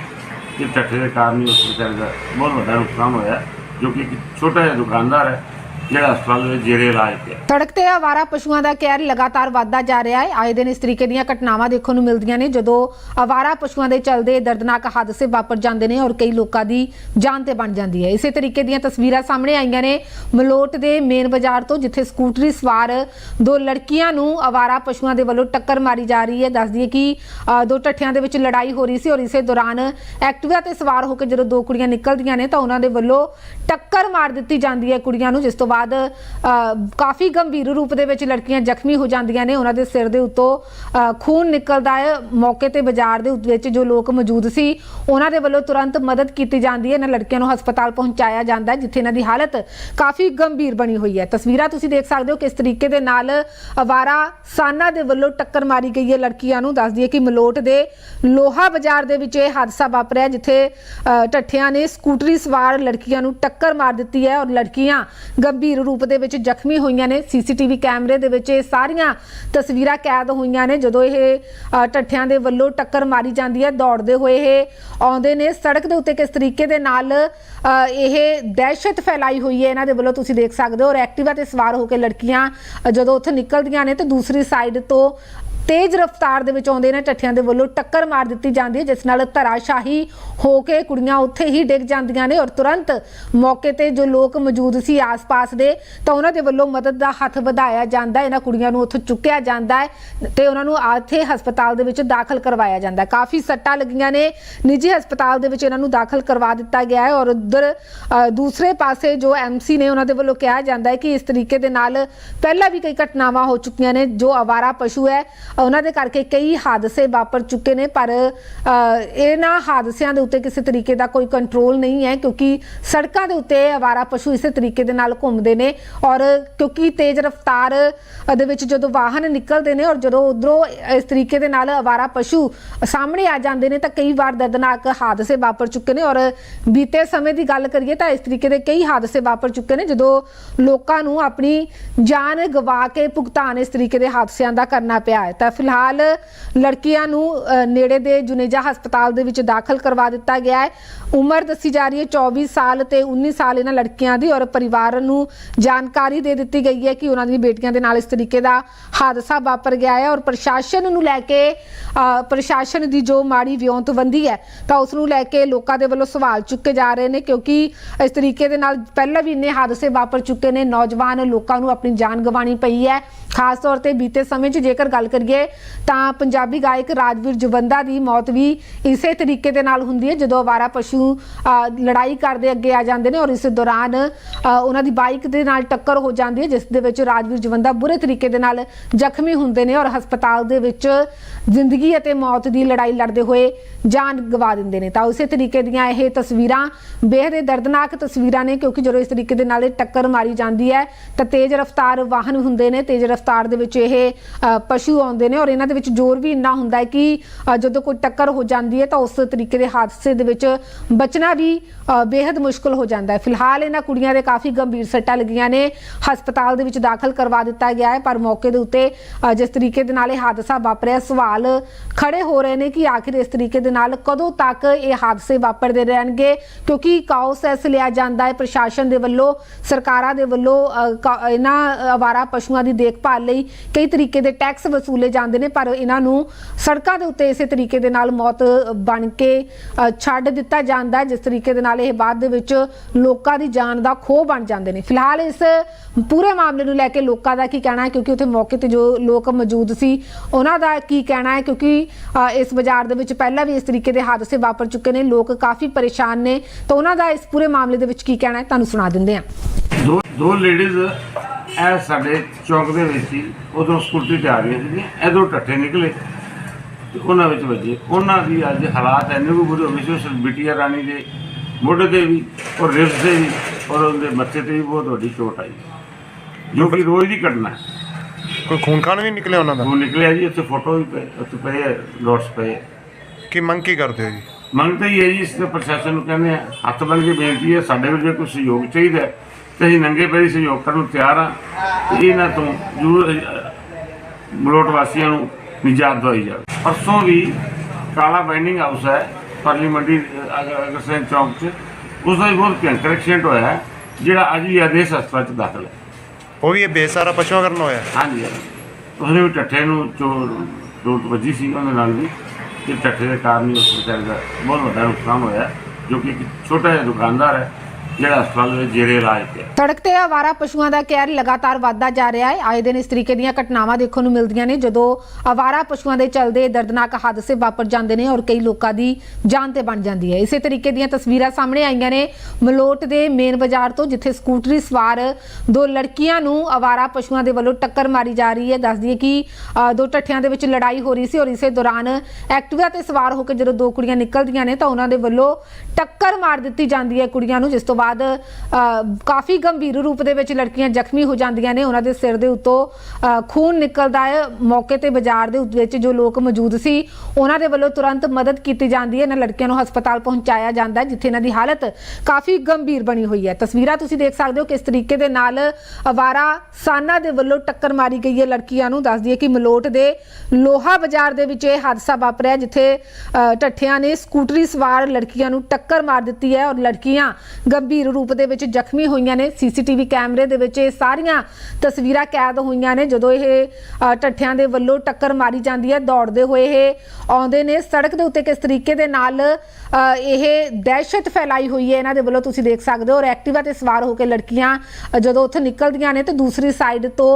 ਤੇ ਟੱਠੇ ਦੇ ਕਾਰਨ ਹੀ ਉਸ ਵਿਚਾਰੇ ਦਾ ਬਹੁਤ ਵੱਡਾ ਨੁਕਸਾਨ ਹੋਇਆ ਜੋ ਕਿ ਇੱਕ ਛੋਟਾ ਜਿਹਾ ਦੁਕਾਨਦਾਰ ਹੈ। ਜਿਹੜਾ ਹਸਪਤਾਲ ਵਿੱਚ ਜੇਰੇ ਇਲਾਜ ਤੇ ਸੜਕ ਤੇ ਆਵਾਰਾ ਪਸ਼ੂਆਂ ਦਾ ਕਹਿਰ ਲਗਾਤਾਰ ਵੱਧਦਾ ਜਾ ਰਿਹਾ ਹੈ। ਆਏ ਦਿਨ ਇਸ ਤਰੀਕੇ ਦੀਆਂ ਘਟਨਾਵਾਂ ਦੇਖਣ ਨੂੰ ਮਿਲਦੀਆਂ ਨੇ ਜਦੋਂ ਆਵਾਰਾ ਪਸ਼ੂਆਂ ਦੇ ਚਲਦੇ ਦਰਦਨਾਕ ਹਾਦਸੇ ਵਾਪਰ ਜਾਂਦੇ ਨੇ ਔਰ ਕਈ ਲੋਕਾਂ ਦੀ ਜਾਨ ਤੇ ਬਣ ਜਾਂਦੀ ਹੈ। ਇਸੇ ਤਰੀਕੇ ਦੀਆਂ ਤਸਵੀਰਾਂ ਸਾਹਮਣੇ ਆਈਆਂ ਨੇ ਮਲੋਟ ਦੇ ਮੇਨ ਬਾਜ਼ਾਰ ਤੋਂ ਜਿੱਥੇ ਸਕੂਟਰੀ ਸਵਾਰ ਦੋ ਲੜਕੀਆਂ ਨੂੰ ਆਵਾਰਾ ਪਸ਼ੂਆਂ ਦੇ ਵੱਲੋਂ ਟੱਕਰ ਮਾਰੀ ਜਾ ਰਹੀ ਹੈ। ਦੱਸਦੀ ਦਈਏ ਕਿ ਅ, ਦੋ ਟੱਠਿਆਂ ਦੇ ਵਿੱਚ ਲੜਾਈ ਹੋ ਰਹੀ ਸੀ ਔਰ ਇਸੇ ਦੌਰਾਨ ਐਕਟਿਵਾ ਤੇ ਸਵਾਰ ਹੋ ਕੇ ਜਦੋਂ ਦੋ ਕੁੜੀਆਂ ਨਿਕਲਦੀਆਂ ਨੇ ਤਾਂ ਉਹਨਾਂ ਦੇ ਵੱਲੋਂ ਟੱਕਰ ਮਾਰ ਦਿੱਤੀ ਜਾਂਦੀ ਹੈ ਕੁੜੀਆਂ ਨੂੰ ਜਿਸ ਤੋਂ ਬਾਅਦ ਅ, ਕਾਫੀ ਗੰਭੀਰ ਰੂਪ ਦੇ ਵਿੱਚ ਲੜਕੀਆਂ ਜ਼ਖਮੀ ਹੋ ਜਾਂਦੀਆਂ ਨੇ। ਉਹਨਾਂ ਦੇ ਸਿਰ ਦੇ ਉੱਤੋਂ ਅ, ਖੂਨ ਨਿਕਲਦਾ ਹੈ। ਮੌਕੇ ਤੇ ਬਾਜ਼ਾਰ ਦੇ ਵਿੱਚ ਜੋ ਲੋਕ ਮੌਜੂਦ ਸੀ ਉਹਨਾਂ ਦੇ ਵੱਲੋਂ ਤੁਰੰਤ ਮਦਦ ਕੀਤੀ ਜਾਂਦੀ ਹੈ। ਇਹਨਾਂ ਲੜਕੀਆਂ ਨੂੰ ਹਸਪਤਾਲ ਪਹੁੰਚਾਇਆ ਜਾਂਦਾ ਹੈ ਜਿੱਥੇ ਇਹਨਾਂ ਦੀ ਹਾਲਤ ਕਾਫੀ ਗੰਭੀਰ ਬਣੀ ਹੋਈ ਹੈ। ਤਸਵੀਰਾਂ ਤੁਸੀਂ ਦੇਖ ਸਕਦੇ ਹੋ ਕਿਸ ਤਰੀਕੇ ਦੇ ਨਾਲ ਅਵਾਰਾ ਸਾਨਾ ਦੇ ਵੱਲੋਂ ਟੱਕਰ ਮਾਰੀ ਗਈ ਹੈ ਲੜਕੀਆਂ ਨੂੰ। ਦੱਸਦੀ ਹੈ ਕਿ ਮਲੋਟ ਦੇ ਲੋਹਾ ਬਾਜ਼ਾਰ ਦੇ ਵਿੱਚ ਇਹ ਹਾਦਸਾ ਵਾਪਰਿਆ ਜਿੱਥੇ ਅ, ਢੱਠਿਆਂ ਨੇ ਸਕੂਟਰੀ ਸਵਾਰ ਲੜਕੀਆਂ ਨੂੰ ਟੱਕਰ ਮਾਰ ਦਿੱਤੀ ਹੈ ਔਰ ਲੜਕੀਆਂ ਗੰਭੀਰ ਰੂਪ ਦੇ ਵਿੱਚ ਜ਼ਖਮੀ ਹੋਈਆਂ ਨੇ। ਸੀਸੀਟੀਵੀ ਕੈਮਰੇ ਦੇ ਵਿੱਚ ਇਹ ਸਾਰੀਆਂ ਤਸਵੀਰਾਂ ਕੈਦ ਹੋਈਆਂ ਨੇ ਜਦੋਂ ਇਹ ਅ, ਦੇ ਵੱਲੋਂ ਟੱਕਰ ਮਾਰੀ ਜਾਂਦੀ ਹੈ। ਦੌੜਦੇ ਹੋਏ ਇਹ ਆਉਂਦੇ ਨੇ। ਸੜਕ ਦੇ ਉੱਤੇ ਕਿਸ ਤਰੀਕੇ ਦੇ ਨਾਲ ਅ, ਇਹ ਦਹਿਸ਼ਤ ਫੈਲਾਈ ਹੋਈ ਹੈ ਇਹਨਾਂ ਦੇ ਵੱਲੋਂ ਤੁਸੀਂ ਦੇਖ ਸਕਦੇ ਹੋ। ਔਰ ਐਕਟਿਵਾ ਤੇ ਸਵਾਰ ਹੋ ਕੇ ਲੜਕੀਆਂ ਜਦੋਂ ਉੱਥੇ ਨਿਕਲਦੀਆਂ ਨੇ ਤੇ ਦੂਸਰੀ ਸਾਈਡ ਤੋਂ ਤੇਜ਼ ਰਫ਼ਤਾਰ ਦੇ ਵਿੱਚ ਆਉਂਦੇ ਨੇ ਟੱਠਿਆਂ ਦੇ ਵੱਲੋਂ ਟੱਕਰ ਮਾਰ ਦਿੱਤੀ ਜਾਂਦੀ ਹੈ, ਜਿਸ ਨਾਲ ਧਰਾਸ਼ਾਹੀ ਹੋ ਕੇ ਕੁੜੀਆਂ ਉੱਥੇ ਹੀ ਡਿੱਗ ਜਾਂਦੀਆਂ ਨੇ ਔਰ ਤੁਰੰਤ ਮੌਕੇ ਤੇ ਜੋ ਲੋਕ ਮੌਜੂਦ ਸੀ ਆਸ-ਪਾਸ ਦੇ, ਤਾਂ ਉਹਨਾਂ ਦੇ ਵੱਲੋਂ ਮਦਦ ਦਾ ਹੱਥ ਵਧਾਇਆ ਜਾਂਦਾ ਹੈ। ਇਹਨਾਂ ਕੁੜੀਆਂ ਨੂੰ ਉੱਥੋਂ ਚੁੱਕਿਆ ਜਾਂਦਾ ਹੈ ਤੇ ਉਹਨਾਂ ਨੂੰ ਆਥੇ ਹਸਪਤਾਲ ਦੇ ਵਿੱਚ ਦਾਖਲ ਕਰਵਾਇਆ ਜਾਂਦਾ ਹੈ। ਕਾਫੀ ਸੱਟਾਂ ਲੱਗੀਆਂ ਨੇ। ਨਿੱਜੀ ਹਸਪਤਾਲ ਦੇ ਵਿੱਚ ਇਹਨਾਂ ਨੂੰ ਦਾਖਲ ਕਰਵਾ ਦਿੱਤਾ ਗਿਆ ਹੈ ਔਰ ਉਧਰ ਦੂਸਰੇ ਪਾਸੇ ਜੋ ਐਮਸੀ ਨੇ ਉਹਨਾਂ ਦੇ ਵੱਲੋਂ ਕਿਹਾ ਜਾਂਦਾ ਹੈ ਕਿ ਇਸ ਤਰੀਕੇ ਦੇ ਨਾਲ ਪਹਿਲਾਂ ਵੀ ਕਈ ਘਟਨਾਵਾਂ ਹੋ ਚੁੱਕੀਆਂ ਨੇ, ਜੋ ਆਵਾਰਾ ਪਸ਼ੂ ਹੈ ਉਹਨਾਂ ਦੇ ਕਰਕੇ ਕਈ ਹਾਦਸੇ ਵਾਪਰ ਚੁੱਕੇ ਨੇ, ਪਰ ਇਹਨਾਂ ਹਾਦਸਿਆਂ ਦੇ ਉੱਤੇ ਕਿਸੇ ਤਰੀਕੇ ਦਾ ਕੋਈ ਕੰਟਰੋਲ ਨਹੀਂ ਹੈ, ਕਿਉਂਕਿ ਸੜਕਾਂ ਦੇ ਉੱਤੇ ਆਵਾਰਾ ਪਸ਼ੂ ਇਸੇ ਤਰੀਕੇ ਦੇ ਨਾਲ ਘੁੰਮਦੇ ਨੇ ਔਰ ਕਿਉਂਕਿ ਤੇਜ਼ ਰਫ਼ਤਾਰ ਦੇ ਵਿੱਚ ਜਦੋਂ ਵਾਹਨ ਨਿਕਲਦੇ ਨੇ ਔਰ ਜਦੋਂ ਉਧਰੋਂ ਇਸ ਤਰੀਕੇ ਦੇ ਨਾਲ ਆਵਾਰਾ ਪਸ਼ੂ ਸਾਹਮਣੇ ਆ ਜਾਂਦੇ ਨੇ, ਤਾਂ ਕਈ ਵਾਰ ਦਰਦਨਾਕ ਹਾਦਸੇ ਵਾਪਰ ਚੁੱਕੇ ਨੇ ਔਰ ਬੀਤੇ ਸਮੇਂ ਦੀ ਗੱਲ ਕਰੀਏ ਤਾਂ ਇਸ ਤਰੀਕੇ ਦੇ ਕਈ ਹਾਦਸੇ ਵਾਪਰ ਚੁੱਕੇ ਨੇ, ਜਦੋਂ ਲੋਕਾਂ ਨੂੰ ਆਪਣੀ ਜਾਨ ਗਵਾ ਕੇ ਭੁਗਤਾਨ ਇਸ ਤਰੀਕੇ ਦੇ ਹਾਦਸਿਆਂ ਦਾ ਕਰਨਾ ਪਿਆ ਹੈ। ਤਾਂ ਫਿਲਹਾਲ ਲੜਕੀਆਂ ਨੂੰ ਅ, ਨੇੜੇ ਦੇ ਜੁਨੇਜਾ ਹਸਪਤਾਲ ਦੇ ਵਿੱਚ ਦਾਖਲ ਕਰਵਾ ਦਿੱਤਾ ਗਿਆ ਹੈ। ਉਮਰ ਦੱਸੀ ਜਾ ਰਹੀ ਹੈ 24 ਸਾਲ ਤੇ 19 ਸਾਲ ਇਹਨਾਂ ਲੜਕੀਆਂ ਦੀ ਔਰ ਪਰਿਵਾਰ ਨੂੰ ਜਾਣਕਾਰੀ ਦੇ ਦਿੱਤੀ ਗਈ ਹੈ ਕਿ ਉਹਨਾਂ ਦੀ ਬੇਟੀਆਂ ਦੇ ਨਾਲ ਇਸ ਤਰੀਕੇ ਦਾ ਹਾਦਸਾ ਵਾਪਰ ਗਿਆ ਹੈ ਔਰ ਪ੍ਰਸ਼ਾਸਨ ਨੂੰ ਲੈ ਕੇ ਪ੍ਰਸ਼ਾਸਨ ਦੀ ਜੋ ਮਾੜੀ ਵਿਉਂਤਬੰਦੀ ਹੈ, ਤਾਂ ਉਸ ਨੂੰ ਲੈ ਕੇ ਲੋਕਾਂ ਦੇ ਵੱਲੋਂ ਸਵਾਲ ਚੁੱਕੇ ਜਾ ਰਹੇ ਨੇ ਕਿਉਂਕਿ ਇਸ ਤਰੀਕੇ ਦੇ ਨਾਲ ਪਹਿਲਾਂ ਵੀ ਇੰਨੇ ਹਾਦਸੇ ਵਾਪਰ ਚੁੱਕੇ ਨੇ, ਨੌਜਵਾਨ ਲੋਕਾਂ ਨੂੰ ਆਪਣੀ ਜਾਨ ਗਵਾਣੀ ਪਈ ਹੈ। ਖਾਸ ਤੌਰ ਤੇ ਬੀਤੇ ਸਮੇਂ 'ਚ ਜੇਕਰ ਗੱਲ ਕਰੀਏ, ਤਾਂ ਪੰਜਾਬੀ ਗਾਇਕ ਰਾਜਵੀਰ ਜੁਬੰਦਾ ਦੀ ਮੌਤ ਵੀ ਇਸੇ ਤਰੀਕੇ ਦੇ ਨਾਲ ਹੁੰਦੀ ਹੈ, ਜਦੋਂ ਆਵਾਰਾ ਪਸ਼ੂ ਅ, ਲੜਾਈ ਕਰਦੇ ਅੱਗੇ ਆ ਜਾਂਦੇ ਨੇ ਔਰ ਇਸ ਦੌਰਾਨ ਉਹਨਾਂ ਦੀ ਬਾਈਕ ਦੇ ਨਾਲ ਟੱਕਰ ਹੋ ਜਾਂਦੀ ਹੈ ਜਿਸ ਦੇ ਵਿੱਚ ਰਾਜਵੀਰ ਜੁਬੰਦਾ ਬੁਰੇ ਤਰੀਕੇ ਦੇ ਨਾਲ ਜ਼ਖਮੀ ਹੁੰਦੇ ਨੇ ਔਰ ਹਸਪਤਾਲ ਦੇ ਵਿੱਚ ਜ਼ਿੰਦਗੀ ਅਤੇ ਮੌਤ ਦੀ ਲੜਾਈ ਲੜਦੇ ਹੋਏ ਜਾਨ ਗਵਾ ਦਿੰਦੇ ਨੇ। ਤਾਂ ਉਸੇ ਤਰੀਕੇ ਦੀਆਂ ਇਹ ਤਸਵੀਰਾਂ ਬੇਹਦ ਦਰਦਨਾਕ ਤਸਵੀਰਾਂ ਨੇ ਕਿਉਂਕਿ ਜਦੋਂ ਇਸ ਤਰੀਕੇ ਦੇ ਨਾਲ ਇਹ ਟੱਕਰ ਮਾਰੀ ਜਾਂਦੀ ਹੈ ਤਾਂ ਤੇਜ਼ ਰਫ਼ਤਾਰ ਵਾਹਨ ਹੁੰਦੇ ਨੇ ਤੇਜ਼ ਰਫ਼ਤਾਰ ਦੇ ਵਿੱਚ ਇਹ ਪਸ਼ੂ ਆਉਂਦੇ ਨੇ ਔਰ ਇਹਨਾਂ ਦੇ ਵਿੱਚ ਜ਼ੋਰ ਵੀ ਇੰਨਾ ਹੁੰਦਾ ਹੈ ਕਿ ਜਦੋਂ ਕੋਈ ਟੱਕਰ ਹੋ ਜਾਂਦੀ ਹੈ ਤਾਂ ਉਸ ਤਰੀਕੇ ਦੇ ਹਾਦਸੇ ਦੇ ਵਿੱਚ ਬਚਣਾ ਵੀ ਅ, ਬੇहद ਮੁਸ਼ਕਲ ਹੋ ਜਾਂਦਾ ਹੈ। ਫਿਲਹਾਲ ਇਹਨਾਂ ਕੁੜੀਆਂ ਦੇ ਕਾਫੀ ਗੰਭੀਰ ਸੱਟਾਂ ਲੱਗੀਆਂ ਨੇ। ਹਸਪਤਾਲ ਦੇ ਵਿੱਚ ਦਾਖਲ ਕਰਵਾ ਦਿੱਤਾ ਗਿਆ ਹੈ ਪਰ ਮੌਕੇ ਦੇ ਉੱਤੇ ਜਿਸ ਤਰੀਕੇ ਦੇ ਨਾਲ ਇਹ ਹਾਦਸਾ ਵਾਪਰਿਆ ਸਵਾਲ ਖੜੇ ਹੋ ਰਹੇ ਨੇ ਕਿ ਆਖਿਰ ਇਸ ਤਰੀਕੇ ਦੇ ਨਾਲ ਕਦੋਂ ਤੱਕ ਇਹ ਹਾਦਸੇ ਵਾਪਰਦੇ ਰਹਿਣਗੇ? ਕਿਉਂਕਿ ਕਾਉਸ ਐਸ ਲਿਆ ਜਾਂਦਾ ਹੈ ਪ੍ਰਸ਼ਾਸਨ ਦੇ ਵੱਲੋਂ ਸਰਕਾਰਾਂ ਦੇ ਵੱਲੋਂ ਇਹਨਾਂ ਆਵਾਰਾ ਪਸ਼ੂਆਂ ਦੀ ਦੇਖਭਾਲ ਲਈ ਕਈ ਤਰੀਕੇ ਦੇ ਟੈਕਸ ਵਸੂਲੇ ਜਾਂਦੇ ਨੇ ਪਰ ਇਹਨਾਂ ਨੂੰ ਸੜਕਾਂ ਦੇ ਉੱਤੇ ਇਸੇ ਤਰੀਕੇ ਦੇ ਨਾਲ ਮੌਤ ਬਣ ਕੇ ਛੱਡ ਦਿੱਤਾ ਜਾਂਦਾ ਜਿਸ ਤਰੀਕੇ ਦੇ ਨਾਲ ਇਹ ਬਾਅਦ ਦੇ ਵਿੱਚ ਲੋਕਾਂ ਦੀ ਜਾਨ ਦਾ ਖੋਹ ਬਣ ਜਾਂਦੇ ਨੇ। ਫਿਲਹਾਲ ਇਸ ਪੂਰੇ ਮਾਮਲੇ ਨੂੰ ਲੈ ਕੇ ਲੋਕਾਂ ਦਾ ਕੀ ਕਹਿਣਾ ਹੈ, ਕਿਉਂਕਿ ਉੱਥੇ ਮੌਕੇ ਤੇ ਜੋ ਲੋਕ ਮੌਜੂਦ ਸੀ, ਉਹਨਾਂ ਦਾ ਕੀ ਕਹਿਣਾ ਹੈ, ਕਿਉਂਕਿ ਇਸ ਬਾਜ਼ਾਰ ਦੇ ਵਿੱਚ ਪਹਿਲਾਂ ਵੀ ਇਸ ਤਰੀਕੇ ਦੇ ਹਾਦਸੇ ਵਾਪਰ ਚੁੱਕੇ ਨੇ, ਲੋਕ ਕਾਫੀ ਪਰੇਸ਼ਾਨ ਨੇ। ਤਾਂ ਉਹਨਾਂ ਦਾ ਇਸ ਪੂਰੇ ਮਾਮਲੇ ਦੇ ਵਿੱਚ ਕੀ ਕਹਿਣਾ ਹੈ, ਤੁਹਾਨੂੰ ਸੁਣਾ ਦਿੰਦੇ ਹਾਂ। ਦੋ ਦੋ ਲੇਡੀਜ਼ ਇਹ ਸਾਡੇ ਚੌਂਕ ਦੇ ਵਿੱਚ ਹੀ ਉਧਰੋਂ ਸਕੂਟਰੀ ਤੇ ਆ ਰਹੀਆਂ ਸੀਗੀਆਂ, ਇਧਰੋਂ ਟੱਠੇ ਨਿਕਲੇ। ਤੇ ਉਹਨਾਂ ਵਿੱਚ ਵੱਜੇ। ਉਹਨਾਂ ਦੀ ਅੱਜ ਹਾਲਾਤ ਇੰਨੇ ਕੁ ਬੁਰੇ ਹੋ ਗਏ ਸੀ ਉਸ ਬਿਟੀਆ ਰਾਣੀ ਦੇ ਮੋਢੇ ਤੇ ਵੀ ਔਰ ਰਿਸ ਤੇ ਵੀ ਔਰ ਉਹਦੇ ਮੱਥੇ ਤੇ ਵੀ ਬਹੁਤ ਵੱਡੀ ਚੋਟ ਆਈ। ਜੋ ਕਿ ਰੋਜ਼ ਦੀ ਘਟਨਾ ਹੈ। ਕੋਈ ਖੂਨ ਖਾਨ ਵੀ ਨਿਕਲਿਆ ਉਹਨਾਂ ਦਾ? ਉਹ ਨਿਕਲਿਆ ਜੀ ਉੱਥੇ ਫੋਟੋ ਵੀ ਪਏ ਉੱਥੇ ਪਏ ਡਾਟਸ ਪਏ ਕੀ ਮੰਗ ਕੀ ਕਰਦੇ ਹੋ ਜੀ? ਮੰਗ ਤਾਂ ਇਹ ਹੈ ਜੀ ਇਸ ਤੇ ਪ੍ਰਸ਼ਾਸਨ ਨੂੰ ਕਹਿੰਦੇ ਆ ਹੱਥ ਬੰਨ ਕੇ ਬੇਨਤੀ ਹੈ ਸਾਡੇ ਵਿੱਚ ਜੇ ਕੋਈ ਸਹਿਯੋਗ ਚਾਹੀਦਾ ਹੈ, ਤੇ ਅਸੀਂ ਨੰਗੇ ਪੈਰੀ ਸਹਿਯੋਗ ਕਰਨ ਨੂੰ ਤਿਆਰ ਤੇ ਇਹਨਾਂ ਤੋਂ ਜ਼ਰੂਰ ਅਹ, ਮਲੋਟ ਵਾਸੀਆਂ ਨੂੰ ਨਿਜਾਤ ਦਵਾਈ ਜਾਵੇ ਪਰਸੋਂ ਵੀ ਕਾਲਾ ਬਾਈਂਡਿੰਗ ਹਾਊਸ ਹੈ ਪਾਰਲੀਮੈਂਟਰੀ ਅਗਰਸੈਨ ਚੌਕ 'ਚ ਉਸ ਦਾ ਵੀ ਬਹੁਤ ਭਿਅੰਕਰ ਐਕਸੀਡੈਂਟ ਹੋਇਆ ਹੈ ਜਿਹੜਾ ਅੱਜ ਵੀ ਆਦੇਸ਼ ਹਸਪਤਾਲ 'ਚ ਦਾਖਲ ਹੈ ਉਹ ਵੀ ਇਹ ਬੇਸਾਰਾ ਪਸ਼ੂਆਂ ਕਰਨ ਹੋਇਆ ਹਾਂਜੀ ਉਹਨੇ ਵੀ ਟੱਠੇ ਨੂੰ ਚੋਟ ਚੋਟ ਵੱਜੀ ਸੀ ਉਹਦੇ ਨਾਲ ਵੀ ਤੇ ਟੱਠੇ ਦੇ ਕਾਰਨ ਹੀ ਉਸ ਵਿਚਾਰੇ ਦਾ ਬਹੁਤ ਵੱਡਾ ਨੁਕਸਾਨ ਹੋਇਆ ਜੋ ਕਿ ਇੱਕ ਛੋਟਾ ਜਿਹਾ ਦੁਕਾਨਦਾਰ ਹੈ ਜਿਹੜਾ ਹਸਪਤਾਲ ਵਿੱਚ ਜੇਰੇ ਇਲਾਜ ਤੇ ਸੜਕ ਤੇ ਆਵਾਰਾ ਪਸ਼ੂਆਂ ਦਾ ਕਹਿਰ ਲਗਾਤਾਰ ਵੱਧਦਾ ਜਾ ਰਿਹਾ ਹੈ। ਆਏ ਦਿਨ ਇਸ ਤਰੀਕੇ ਦੀਆਂ ਘਟਨਾਵਾਂ ਦੇਖਣ ਨੂੰ ਮਿਲਦੀਆਂ ਨੇ ਜਦੋਂ ਆਵਾਰਾ ਪਸ਼ੂਆਂ ਦੇ ਚਲਦੇ ਦਰਦਨਾਕ ਹਾਦਸੇ ਵਾਪਰ ਜਾਂਦੇ ਨੇ ਔਰ ਕਈ ਲੋਕਾਂ ਦੀ ਜਾਨ ਤੇ ਬਣ ਜਾਂਦੀ ਹੈ। ਇਸੇ ਤਰੀਕੇ ਦੀਆਂ ਤਸਵੀਰਾਂ ਸਾਹਮਣੇ ਆਈਆਂ ਨੇ ਮਲੋਟ ਦੇ ਮੇਨ ਬਾਜ਼ਾਰ ਤੋਂ ਜਿੱਥੇ ਸਕੂਟਰੀ ਸਵਾਰ ਦੋ ਲੜਕੀਆਂ ਨੂੰ ਆਵਾਰਾ ਪਸ਼ੂਆਂ ਦੇ ਵੱਲੋਂ ਟੱਕਰ ਮਾਰੀ ਜਾ ਰਹੀ ਹੈ। ਦੱਸਦੀ ਹੈ ਕਿ ਅ, ਦੋ ਟੱਠਿਆਂ ਦੇ ਵਿੱਚ ਲੜਾਈ ਹੋ ਰਹੀ ਸੀ ਔਰ ਇਸੇ ਦੌਰਾਨ ਐਕਟਿਵਾ ਤੇ ਸਵਾਰ ਹੋ ਕੇ ਜਦੋਂ ਦੋ ਕੁੜੀਆਂ ਨਿਕਲਦੀਆਂ ਨੇ ਤਾਂ ਉਹਨਾਂ ਦੇ ਵੱਲੋਂ ਟੱਕਰ ਮਾਰ ਦਿੱਤੀ ਜਾਂਦੀ ਹੈ ਕੁੜੀਆਂ ਨੂੰ ਜਿਸ ਤੋਂ ਬਾਅਦ ਅ, ਕਾਫੀ ਗੰਭੀਰ ਰੂਪ ਦੇ ਵਿੱਚ ਲੜਕੀਆਂ ਜ਼ਖਮੀ ਹੋ ਜਾਂਦੀਆਂ ਨੇ। ਉਹਨਾਂ ਦੇ ਸਿਰ ਦੇ ਉੱਤੋਂ ਖੂਨ ਨਿਕਲਦਾ ਹੈ। ਮੌਕੇ ਤੇ ਬਾਜ਼ਾਰ ਦੇ ਵਿੱਚ ਜੋ ਲੋਕ ਮੌਜੂਦ ਸੀ ਉਹਨਾਂ ਦੇ ਵੱਲੋਂ ਤੁਰੰਤ ਮਦਦ ਕੀਤੀ ਜਾਂਦੀ ਹੈ। ਇਹਨਾਂ ਲੜਕੀਆਂ ਨੂੰ ਹਸਪਤਾਲ ਪਹੁੰਚਾਇਆ ਜਾਂਦਾ ਹੈ ਜਿੱਥੇ ਇਹਨਾਂ ਦੀ ਹਾਲਤ ਕਾਫੀ ਗੰਭੀਰ ਬਣੀ ਹੋਈ ਹੈ। ਤਸਵੀਰਾਂ ਤੁਸੀਂ ਦੇਖ ਸਕਦੇ ਹੋ ਕਿਸ ਤਰੀਕੇ ਦੇ ਨਾਲ ਅਵਾਰਾ ਸਾਨਾ ਦੇ ਵੱਲੋਂ ਟੱਕਰ ਮਾਰੀ ਗਈ ਹੈ ਲੜਕੀਆਂ ਨੂੰ। ਦੱਸਦੀ ਹੈ ਕਿ ਮਲੋਟ ਦੇ ਲੋਹਾ ਬਾਜ਼ਾਰ ਦੇ ਵਿੱਚ ਇਹ ਹਾਦਸਾ ਵਾਪਰਿਆ ਜਿੱਥੇ ਅ, ਢੱਠਿਆਂ ਨੇ ਸਕੂਟਰੀ ਸਵਾਰ ਲੜਕੀਆਂ ਨੂੰ ਟੱਕਰ ਮਾਰ ਦਿੱਤੀ ਹੈ ਔਰ ਲੜਕੀਆਂ ਗੰਭੀਰ ਰੂਪ ਦੇ ਵਿੱਚ ਜ਼ਖਮੀ ਹੋਈਆਂ ਨੇ। ਸੀਸੀਟੀਵੀ ਕੈਮਰੇ ਦੇ ਵਿੱਚ ਇਹ ਸਾਰੀਆਂ ਤਸਵੀਰਾਂ ਕੈਦ ਹੋਈਆਂ ਨੇ ਜਦੋਂ ਇਹ ਅ, ਦੇ ਵੱਲੋਂ ਟੱਕਰ ਮਾਰੀ ਜਾਂਦੀ ਹੈ। ਦੌੜਦੇ ਹੋਏ ਇਹ ਆਉਂਦੇ ਨੇ। ਸੜਕ ਦੇ ਉੱਤੇ ਕਿਸ ਤਰੀਕੇ ਦੇ ਨਾਲ ਅ, ਇਹ ਦਹਿਸ਼ਤ ਫੈਲਾਈ ਹੋਈ ਹੈ ਇਹਨਾਂ ਦੇ ਵੱਲੋਂ ਤੁਸੀਂ ਦੇਖ ਸਕਦੇ ਹੋ। ਔਰ ਐਕਟਿਵਾ ਤੇ ਸਵਾਰ ਹੋ ਕੇ ਲੜਕੀਆਂ ਜਦੋਂ ਉੱਥੇ ਨਿਕਲਦੀਆਂ ਨੇ ਤੇ ਦੂਸਰੀ ਸਾਈਡ ਤੋਂ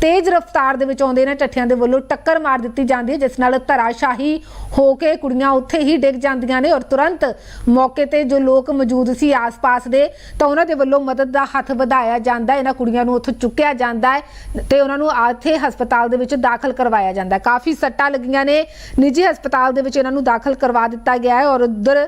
ਤੇਜ਼ ਰਫ਼ਤਾਰ ਦੇ ਵਿੱਚ ਆਉਂਦੇ ਨੇ ਟੱਠਿਆਂ ਦੇ ਵੱਲੋਂ ਟੱਕਰ ਮਾਰ ਦਿੱਤੀ ਜਾਂਦੀ ਹੈ, ਜਿਸ ਨਾਲ ਧਰਾਸ਼ਾਹੀ ਹੋ ਕੇ ਕੁੜੀਆਂ ਉੱਥੇ ਹੀ ਡਿੱਗ ਜਾਂਦੀਆਂ ਨੇ ਔਰ ਤੁਰੰਤ ਮੌਕੇ ਤੇ ਜੋ ਲੋਕ ਮੌਜੂਦ ਸੀ ਆਸ-ਪਾਸ ਦੇ, ਤਾਂ ਉਹਨਾਂ ਦੇ ਵੱਲੋਂ ਮਦਦ ਦਾ ਹੱਥ ਵਧਾਇਆ ਜਾਂਦਾ ਹੈ। ਇਹਨਾਂ ਕੁੜੀਆਂ ਨੂੰ ਉੱਥੋਂ ਚੁੱਕਿਆ ਜਾਂਦਾ ਹੈ ਤੇ ਉਹਨਾਂ ਨੂੰ ਆਥੇ ਹਸਪਤਾਲ ਦੇ ਵਿੱਚ ਦਾਖਲ ਕਰਵਾਇਆ ਜਾਂਦਾ ਹੈ। ਕਾਫੀ ਸੱਟਾਂ ਲੱਗੀਆਂ ਨੇ। ਨਿੱਜੀ ਹਸਪਤਾਲ ਦੇ ਵਿੱਚ ਇਹਨਾਂ ਨੂੰ ਦਾਖਲ ਕਰਵਾ ਦਿੱਤਾ ਗਿਆ ਹੈ ਔਰ ਉਧਰ